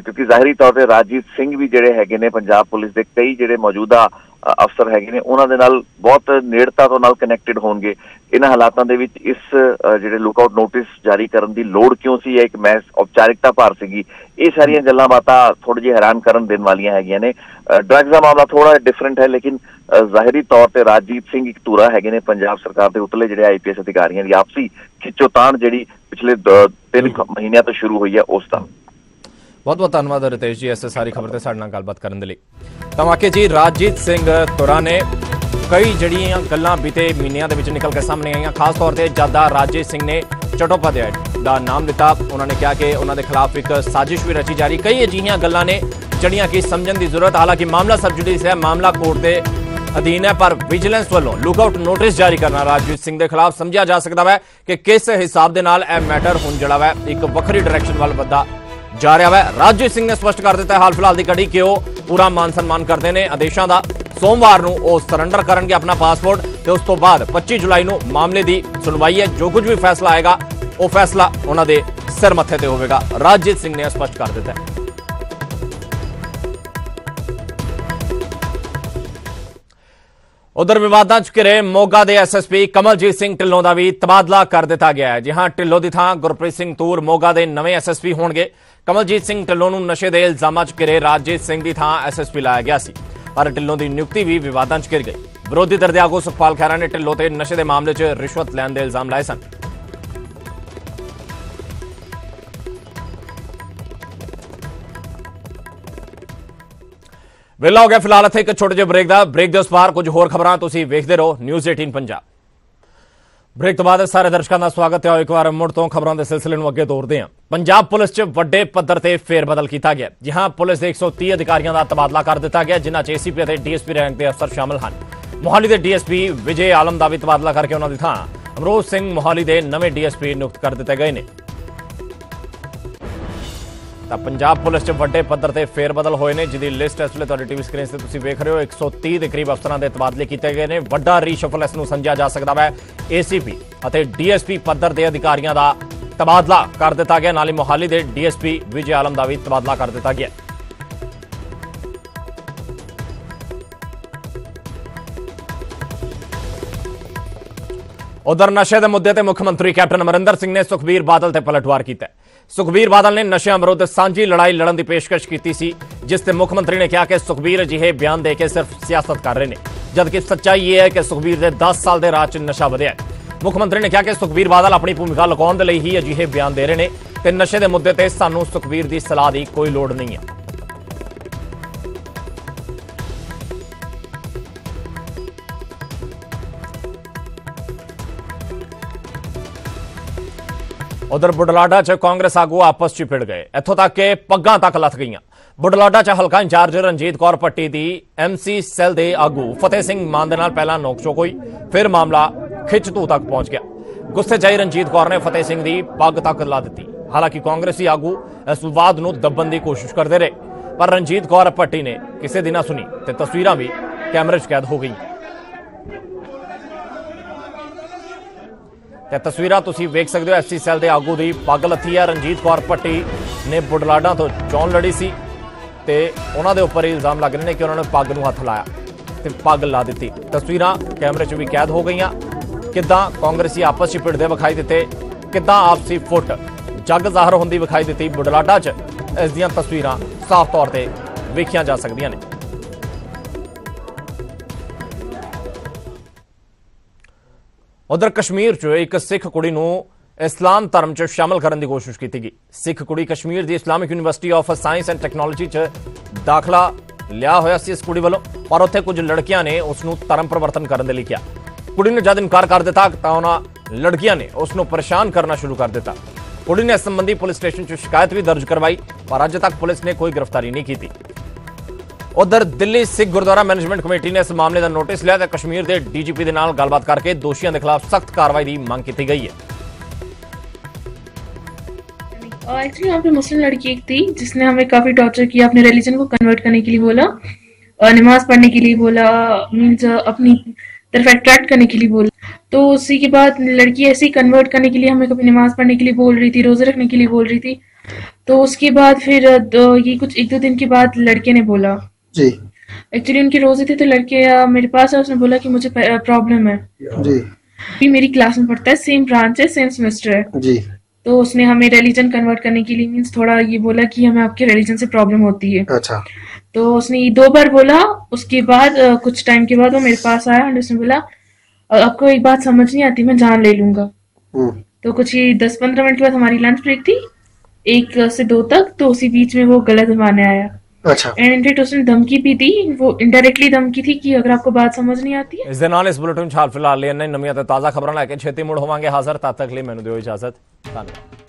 ਕਿਉਂਕਿ ਜ਼ਾਹਿਰੀ ਤੌਰ ਤੇ ਰਾਜਜੀਤ ਸਿੰਘ ਵੀ ਜਿਹੜੇ ਹੈਗੇ ਨੇ ਪੰਜਾਬ ਪੁਲਿਸ ਦੇ ਕਈ ਜਿਹੜੇ ਮੌਜੂਦਾ ਅਫਸਰ ਹੈਗੇ ਨੇ ਉਹਨਾਂ ਦੇ ਨਾਲ ਬਹੁਤ ਨੇੜਤਾ ਤੋਂ ਨਾਲ ਕਨੈਕਟਡ ਹੋਣਗੇ। ਇਹਨਾਂ ਹਾਲਾਤਾਂ ਦੇ ਵਿੱਚ ਇਸ ਜਿਹੜੇ ਲੁਕਆਊਟ ਨੋਟਿਸ ਜਾਰੀ ਕਰਨ ਦੀ ਲੋੜ ਕਿਉਂ ਸੀ? ਇਹ ਇੱਕ ਮੈਸ ਔਪਚਾਰਿਕਤਾ ਭਾਰ ਸੀਗੀ। ਇਹ ਸਾਰੀਆਂ ਗੱਲਾਂ ਬਾਤਾਂ ਥੋੜੀ ਜਿਹੀ ਹੈਰਾਨ ਕਰਨ ਦੇਣ ਵਾਲੀਆਂ ਹੈਗੀਆਂ ਨੇ। ਡਰੱਗਸ ਦਾ ਮਾਮਲਾ ਥੋੜਾ ਡਿਫਰੈਂਟ ਹੈ ਲੇਕਿਨ ਜ਼ਾਹਿਰੀ ਤੌਰ ਤੇ ਰਾਜਜੀਤ ਸਿੰਘ ਇੱਕ ਧੂਰਾ ਹੈਗੇ ਨੇ ਪੰਜਾਬ ਸਰਕਾਰ ਦੇ ਉਤਲੇ ਜਿਹੜੇ ਆਈਪੀਐਸ ਅਧਿਕਾਰੀਆਂ ਦੀ ਆਪਸੀ ਖਿੱਚੋਤਾਣ ਜਿਹੜੀ ਪਿਛਲੇ ਦ- ਤਿੰਨ ਕੁ ਮਹੀਨਿਆਂ ਤੋਂ ਸ਼ੁਰੂ ਹੋਈ ਹੈ ਉਸ ਦਾ। ਬਹੁਤ ਬਹੁਤ ਧੰਨਵਾਦ ਰਿਤੇਸ਼ ਜੀ ਇਸ ਸਾਰੀ ਖਬਰ ਤੇ ਸਾਡੇ ਨਾਲ ਗੱਲਬਾਤ ਕਰਨ ਦੇ ਲਈ। ਤਾਂ ਜੀ, ਰਾਜਜੀਤ ਸਿੰਘ ਤੁਰਾ ਨੇ ਕਈ ਜਿਹੜੀਆਂ ਗੱਲਾਂ ਬੀਤੇ ਮਹੀਨਿਆਂ ਦੇ ਵਿੱਚ ਨਿਕਲ ਕੇ ਸਾਹਮਣੇ ਆਈਆਂ। ਖਾਸ ਤੌਰ ਤੇ ਜਦਾਂ ਰਾਜਜੀਤ ਸਿੰਘ ਨੇ ਚਟੋਪਾਧਿਆਏ ਦਾ ਨਾਮ ਲਿੱਤਾ ਉਹਨਾਂ ਨੇ ਕਿਹਾ ਕਿ ਉਹਨਾਂ ਦੇ ਖਿਲਾਫ ਇੱਕ ਸਾਜ਼ਿਸ਼ ਵੀ ਰਚੀ ਜਾ ਰਹੀ। ਕਈ ਅਜਿਹੀਆਂ ਗੱਲਾਂ ਨੇ ਜਿਹੜੀਆਂ ਕਿ ਸਮਝਣ ਦੀ ਜ਼ਰੂਰਤ, ਹਾਲਾਂਕਿ ਮਾਮਲਾ ਸਬ ਜੁਡੀਸ ਹੈ। ਮਾਮਲਾ ਕੋਰਟ ਦੇ ਅਧੀਨ ਹੈ, ਪਰ ਵਿਜੀਲੈਂਸ ਵੱਲੋਂ ਲੁਕਆਊਟ ਨੋਟਿਸ ਜਾਰੀ ਕਰਨਾ ਰਾਜਜੀਤ ਸਿੰਘ ਦੇ ਖਿਲਾਫ ਸਮਝਿਆ ਜਾ ਸਕਦਾ ਹੈ ਕਿ ਕਿਸ ਹਿਸਾਬ ਦੇ ਨਾਲ ਇਹ ਮੈਟਰ ਹੁਣ ਜਿਹੜਾ ਹੈ ਇੱਕ ਵੱਖਰੀ ਡਾਇਰੈਕਸ਼ਨ ਵੱਲ ਵੱਧਾ ਜਾ ਰਿਹਾ ਹੈ ਰਾਜਜੀਤ ਸਿੰਘ ਨੇ ਸਪਸ਼ਟ ਕਰ ਦਿੱਤਾ ਹਾਲ ਫਿਲਹਾਲ ਦੀ ਕੜੀ ਕਿ ਉਹ ਪੂਰਾ ਮਾਨ ਸਨਮਾਨ ਕਰਦੇ ਨੇ। ਆਦੇਸ਼ਾਂ ਦਾ ਸੋਮਵਾਰ ਨੂੰ ਉਹ ਸਰੈਂਡਰ ਕਰਨਗੇ ਆਪਣਾ ਪਾਸਪੋਰਟ ਤੇ ਉਸ ਤੋਂ ਬਾਅਦ 25 ਜੁਲਾਈ ਨੂੰ ਮਾਮਲੇ ਦੀ ਸੁਣਵਾਈ ਹੈ। ਜੋ ਕੁਝ ਵੀ ਫੈਸਲਾ ਆਏਗਾ, ਉਹ ਫੈਸਲਾ ਉਹਨਾਂ ਦੇ ਸਿਰ ਮੱਥੇ ਤੇ ਹੋਵੇਗਾ। ਰਾਜਜੀਤ ਸਿੰਘ ਨੇ ਸਪਸ਼ਟ ਕਰ ਦਿੱਤਾ ਹੈ। ਉਧਰ ਵਿਵਾਦਾਂ ਚ ਘਿਰੇ ਮੋਗਾ ਦੇ ਐਸਐਸਪੀ ਕਮਲਜੀਤ ਸਿੰਘ ਢਿੱਲੋਂ ਦਾ ਵੀ ਤਬਾਦਲਾ ਕਰ ਦਿੱਤਾ ਗਿਆ ਹੈ। ਜਿਹਾਂ ਢਿੱਲੋਂ ਦੀ ਥਾਂ ਗੁਰਪ੍ਰੀਤ ਸਿੰਘ ਤੂਰ ਮੋਗਾ ਦੇ ਨਵੇਂ ਐਸਐਸਪੀ ਹੋਣਗੇ। ਕਮਲਜੀਤ ਸਿੰਘ ਢਿੱਲੋਂ ਨੂੰ ਨਸ਼ੇ ਦੇ ਇਲਜ਼ਾਮਾਂ ਚ ਘਿਰੇ ਰਾਜਜੀਤ ਸਿੰਘ ਦੀ ਥਾਂ ਐਸਐਸਪੀ ਲਾਇਆ ਗਿਆ ਸੀ, ਪਰ ਢਿੱਲੋਂ ਦੀ ਨਿਯੁਕਤੀ ਵੀ ਵਿਵਾਦਾਂ ਚ ਘਿਰ ਗਈ। ਵਿਰੋਧੀ ਧਿਰ ਦੇ ਆਗੂ ਸੁਖਪਾਲ ਖਹਿਰਾ ਨੇ ਢਿੱਲੋਂ ਤੇ ਨਸ਼ੇ ਦੇ ਮਾਮਲੇ 'ਚ ਰਿਸ਼ਵਤ ਲੈਣ ਦੇ ਇਲਜ਼ਾਮ ਲਾਏ ਸਨ। ਵੇਲਾ ਹੋ ਗਿਆ ਫਿਲਹਾਲ ਇੱਥੇ ਇੱਕ ਛੋਟੇ ਜਿਹੇ ਬ੍ਰੇਕ ਦਾ। ਬ੍ਰੇਕ ਦੇ ਉਸ ਪਾਰ ਕੁਝ ਹੋਰ ਖਬਰਾਂ ਤੁਸੀਂ ਵੇਖਦੇ ਰਹੋ। ਨਿਊਜ਼ 18 ਪੰਜਾਬ। ਬ੍ਰੇਕ ਤੋਂ ਬਾਅਦ ਸਾਰੇ ਦਰਸ਼ਕਾਂ ਦਾ ਸਵਾਗਤ ਹੈ। ਇੱਕ ਵਾਰ ਮੁੜ ਤੋਂ ਖਬਰਾਂ ਦੇ ਸਿਲਸਿਲੇ ਨੂੰ ਅੱਗੇ ਤੋਰਦੇ ਹਾਂ। ਪੰਜਾਬ ਪੁਲਿਸ 'ਚ ਵੱਡੇ ਪੱਧਰ ਤੇ ਫੇਰ ਬਦਲ ਕੀਤਾ ਗਿਆ। ਜਿਹਾਂ ਪੁਲਿਸ ਦੇ 130 ਅਧਿਕਾਰੀਆਂ ਦਾ ਤਬਾਦਲਾ ਕਰ ਦਿੱਤਾ ਗਿਆ, ਜਿਨ੍ਹਾਂ 'ਚ ਏਸੀਪੀ ਅਤੇ ਡੀਐਸਪੀ ਰੈਂਕ ਦੇ ਅਫਸਰ ਸ਼ਾਮਲ ਹਨ। ਮੋਹਾਲੀ ਦੇ ਡੀਐਸਪੀ ਵਿਜੇ ਆਲਮ ਦਾ ਵੀ ਤਬਾਦਲਾ ਕਰਕੇ ਉਹਨਾਂ ਦੀ ਥਾਂ। ਅਮਰੋਜ਼ ਸਿੰਘ ਮੋਹਾਲੀ ਦੇ ਨਵੇਂ ਡੀਐਸਪੀ ਨਿਯੁਕਤ ਕਰ ਦਿੱਤੇ ਗਏ ਨੇ। ਤਾਂ ਪੰਜਾਬ ਪੁਲਿਸ 'ਚ ਵੱਡੇ ਪੱਧਰ ਤੇ ਫੇਰ ਬਦਲ ਹੋਏ ਨੇ, ਜਿਹਦੀ ਲਿਸਟ ਇਸ ਵੇਲੇ ਤੁਹਾਡੀ ਟੀਵੀ ਸਕਰੀਨ ਤੇ ਤੁਸੀਂ ਵੇਖ ਰਹੇ ਹੋ। 130 ਦੇ ਕਰੀਬ ਅਫਸਰਾਂ ਦੇ ਤਬਾਦਲੇ ਕੀਤੇ ਗਏ ਨੇ। ਵੱਡਾ ਰੀਸ਼ਫਲ ਇਸ ਨੂੰ ਸਮਝਿਆ ਜਾ ਸਕਦਾ ਹੈ ਏਸੀਪੀ ਅਤੇ ਡੀਐਸਪੀ ਪੱਧਰ ਦੇ ਅਧਿਕਾਰੀਆਂ ਦਾ ਤਬਾਦਲਾ ਕਰ ਦਿੱਤਾ ਗਿਆ। ਨਾਲ ਹੀ ਮੋਹਾਲੀ ਦੇ ਡੀਐਸਪੀ ਵਿਜੇ ਆਲਮ ਦਾ ਵੀ ਤਬਾਦਲਾ ਕਰ ਦਿੱਤਾ ਗਿਆ। ਉਧਰ ਨਸ਼ੇ ਦੇ ਮੁੱਦੇ ਤੇ ਮੁੱਖ ਮੰਤਰੀ ਕੈਪਟਨ ਅਮਰਿੰਦਰ ਸਿੰਘ ਨੇ ਸੁਖਬੀਰ ਬਾਦਲ ਤੇ ਪਲਟਵਾਰ ਕੀਤਾ। ਸੁਖਬੀਰ ਬਾਦਲ ਨੇ ਨਸ਼ਿਆਂ ਵਿਰੁੱਧ ਸਾਂਝੀ ਲੜਾਈ ਲੜਨ ਦੀ ਪੇਸ਼ਕਸ਼ ਕੀਤੀ ਸੀ, ਜਿਸ ਤੇ ਮੁੱਖ ਮੰਤਰੀ ਨੇ ਕਿਹਾ ਕਿ ਸੁਖਬੀਰ ਅਜਿਹੇ ਬਿਆਨ ਦੇ ਕੇ ਸਿਰਫ ਸਿਆਸਤ ਕਰ ਰਹੇ ਨੇ, ਜਦਕਿ ਸੱਚਾਈ ਇਹ ਹੈ ਕਿ ਸੁਖਬੀਰ ਦੇ 10 ਸਾਲ ਦੇ ਰਾਜ 'ਚ ਨਸ਼ਾ ਵਧਿਆ ਮੁੱਖ ਮੰਤਰੀ ਨੇ ਕਿਹਾ ਕਿ ਸੁਖਬੀਰ ਬਾਦਲ ਆਪਣੀ ਭੂਮਿਕਾ ਲੁਕਾਉਣ ਦੇ ਲਈ ਹੀ ਅਜਿਹੇ ਬਿਆਨ ਦੇ ਰਹੇ ਨੇ, ਤੇ ਨਸ਼ੇ ਦੇ ਮੁੱਦੇ ਤੇ ਸਾਨੂੰ ਸੁਖਬੀਰ ਦੀ ਸਲਾਹ ਦੀ ਕੋਈ ਲੋੜ ਨਹੀਂ ਹੈ। ਉਧਰ ਬੁਢਲਾਡਾ 'ਚ ਕਾਂਗਰਸ ਆਗੂ ਆਪਸ 'ਚ ਭਿੜ ਗਏ। ਇੱਥੋਂ ਤੱਕ ਕਿ ਪੱਗਾਂ ਤੱਕ ਲੱਥ ਗਈਆਂ। ਬੁਢਲਾਡਾ 'ਚ ਹਲਕਾ ਇੰਚਾਰਜ ਰਣਜੀਤ ਕੌਰ ਪੱਟੀ ਦੀ ਐਮਸੀ ਸੈੱਲ ਦੇ ਆਗੂ ਫਤਿਹ ਸਿੰਘ ਮਾਨ ਦੇ ਨਾਲ ਪਹਿਲਾਂ ਨੋਕਝੋਕ ਹੋਈ, ਫਿਰ ਮਾਮਲਾ ਖਿੱਚ ਤੂ ਤੱਕ ਪਹੁੰਚ ਗਿਆ। ਗੁੱਸੇ 'ਚ ਆਈ ਰਣਜੀਤ ਕੌਰ ਨੇ ਫਤਿਹ ਸਿੰਘ ਦੀ ਪੱਗ ਤੱਕ ਲਾ ਦਿੱਤੀ। ਹਾਲਾਂਕਿ ਕਾਂਗਰਸੀ ਆਗੂ ਇਸ ਵਿਵਾਦ ਨੂੰ ਦੱਬਣ ਦੀ ਕੋਸ਼ਿਸ਼ ਕਰਦੇ ਰਹੇ, ਪਰ ਰਣਜੀਤ ਕੌਰ ਪੱਟੀ ਨੇ ਕਿਸੇ ਦੀ ਨਾ ਸੁਣੀ ਤੇ ਤਸਵੀਰਾਂ ਵੀ ਕੈਮਰੇ 'ਚ ਕੈਦ ਹੋ ਗਈਆਂ। ਤੇ ਤਸਵੀਰਾਂ ਤੁਸੀਂ ਵੇਖ ਸਕਦੇ ਹੋ ਐਸਸੀ ਸੈੱਲ ਦੇ ਆਗੂ ਦੀ ਪੱਗ ਲੱਥੀ ਹੈ। ਰਣਜੀਤ ਕੌਰ ਪੱਟੀ ਨੇ ਬੁਢਲਾਡਾ ਤੋਂ ਚੋਣ ਲੜੀ ਸੀ ਤੇ ਉਹਨਾਂ ਦੇ ਉੱਪਰ ਇਲਜ਼ਾਮ ਲੱਗ ਰਹੇ ਨੇ ਕਿ ਉਹਨਾਂ ਨੇ ਪੱਗ ਨੂੰ ਹੱਥ ਲਾਇਆ ਤੇ ਪੱਗ ਲਾ ਦਿੱਤੀ। ਤਸਵੀਰਾਂ ਕੈਮਰੇ 'ਚ ਵੀ ਕੈਦ ਹੋ ਗਈਆਂ। ਕਿੱਦਾਂ ਕਾਂਗਰਸੀ ਆਪਸ 'ਚ ਭਿੜਦੇ ਵਿਖਾਈ ਦਿੱਤੇ? ਕਿੱਦਾਂ ਆਪਸੀ ਫੁੱਟ ਜੱਗ ਜ਼ਾਹਰ ਹੁੰਦੀ ਵਿਖਾਈ ਦਿੱਤੀ ਬੁਢਲਾਡਾ 'ਚ? ਇਸ ਦੀਆਂ ਤਸਵੀਰਾਂ ਸਾਫ਼ ਤੌਰ ਤੇ ਵੇਖੀਆਂ ਜਾ ਸਕਦੀਆਂ ਨੇ। ਉਧਰ ਕਸ਼ਮੀਰ 'ਚ ਇੱਕ ਸਿੱਖ ਕੁੜੀ ਨੂੰ ਇਸਲਾਮ ਧਰਮ 'ਚ ਸ਼ਾਮਲ ਕਰਨ ਦੀ ਕੋਸ਼ਿਸ਼ ਕੀਤੀ ਗਈ। ਸਿੱਖ ਕੁੜੀ ਕਸ਼ਮੀਰ ਦੀ Islamic University of Science and Technology 'ਚ ਦਾਖਲਾ ਲਿਆ ਹੋਇਆ ਸੀ ਇਸ ਕੁੜੀ ਵੱਲੋਂ, ਪਰ ਉੱਥੇ ਕੁਝ ਲੜਕੀਆਂ ਨੇ ਉਸ ਨੂੰ ਧਰਮ ਪਰਿਵਰਤਨ ਕਰਨ ਦੇ ਲਈ ਕਿਹਾ। ਕੁੜੀ ਨੇ ਜਦ ਇਨਕਾਰ ਕਰ ਦਿੱਤਾ ਤਾਂ ਉਹਨਾਂ ਲੜਕੀਆਂ ਨੇ ਉਸ ਨੂੰ ਪਰੇਸ਼ਾਨ ਕਰਨਾ ਸ਼ੁਰੂ ਕਰ ਦਿੱਤਾ। ਕੁੜੀ ਨੇ ਇਸ ਸੰਬੰਧੀ ਪੁਲਿਸ ਸਟੇਸ਼ਨ 'ਚ ਸ਼ਿਕਾਇਤ ਵੀ ਦਰਜ ਕਰਵਾਈ, ਪਰ ਅੱਜ ਤੱਕ ਪੁਲਿਸ ਨੇ ਕੋਈ ਗ੍ਰਿਫਤਾਰੀ ਨਹੀਂ ਕੀਤੀ। ਉਧਰ ਦਿੱਲੀ ਸਿੱਖ ਗੁਰਦੁਆਰਾ ਮੈਨੇਜਮੈਂਟ ਕਮੇਟੀ ਨੇ ਇਸ ਮਾਮਲੇ ਦਾ ਨੋਟਿਸ ਲਿਆ ਤੇ ਕਸ਼ਮੀਰ ਦੇ ਡੀਜੀਪੀ ਦੇ ਨਾਲ ਗੱਲਬਾਤ ਕਰਕੇ ਦੋਸ਼ੀਆਂ ਦੇ ਖਿਲਾਫ ਸਖਤ ਕਾਰਵਾਈ ਦੀ ਮੰਗ ਕੀਤੀ ਗਈ ਹੈ एक्चुअली यहाँ पे मुस्लिम लड़की एक थी जिसने हमें काफी टॉर्चर किया अपने रिलीजन को कन्वर्ट करने के लिए बोला अ, नमाज पढ़ने के लिए बोला मीन्स अपनी तरफ अट्रैक्ट करने के लिए बोला तो उसी के बाद लड़की ऐसे ही कन्वर्ट करने के लिए हमें कभी नमाज पढ़ने के लिए बोल रही थी रोजे रखने के लिए बोल रही थी तो उसके बाद फिर अ, दो- ये कुछ एक दो दिन के बाद लड़के ने बोला जी। एक्चुअली उनके रोज़े थे तो लड़के मेरे पास है उसने बोला कि मुझे प्रॉब्लम है। जी। भी मेरी क्लास में पढ़ता है सेम ब्रांच है सेम सेमेस्टर है। जी। तो उसने हमें रिलीजन कन्वर्ट करने के लिए मीन्स थोड़ा ये बोला कि हमें आपके रिलीजन से प्रॉब्लम होती है। अच्छा। तो उसने दो बार बोला उसके बाद कुछ टाइम के बाद वो मेरे पास आया और उसने बोला "अ, आपको एक बात समझ नहीं आती मैं जान ले लूँगा। हम्म। तो कुछ ये दस पंद्रह मिनट के बाद हमारी लंच ब्रेक थी एक से दो तक तो उसी बीच में वो गलत माने आया। अच्छा एंड इनफेक्ट उसने धमकी भी दी वो इनडायरेक्टली धमकी थी कि अगर आपको बात समझ नहीं आती है ਇਸ ਦੇ ਨਾਲ ਇਸ ਬੁਲੇਟਿਨ 'ਚ ਹਾਲ ਫਿਲਹਾਲ ਲਈ ਇੰਨੇ ਨਵੀਆਂ ਤੇ ਤਾਜ਼ਾ ਖਬਰਾਂ ਲੈ ਕੇ ਛੇਤੀ ਮੁੜ ਹੋਵਾਂਗੇ ਹਾਜ਼ਰ ਤਦ ਤੱਕ ਲਈ ਮੈਨੂੰ ਦਿਓ ਇਜਾਜ਼ਤ ਧੰਨਵਾਦ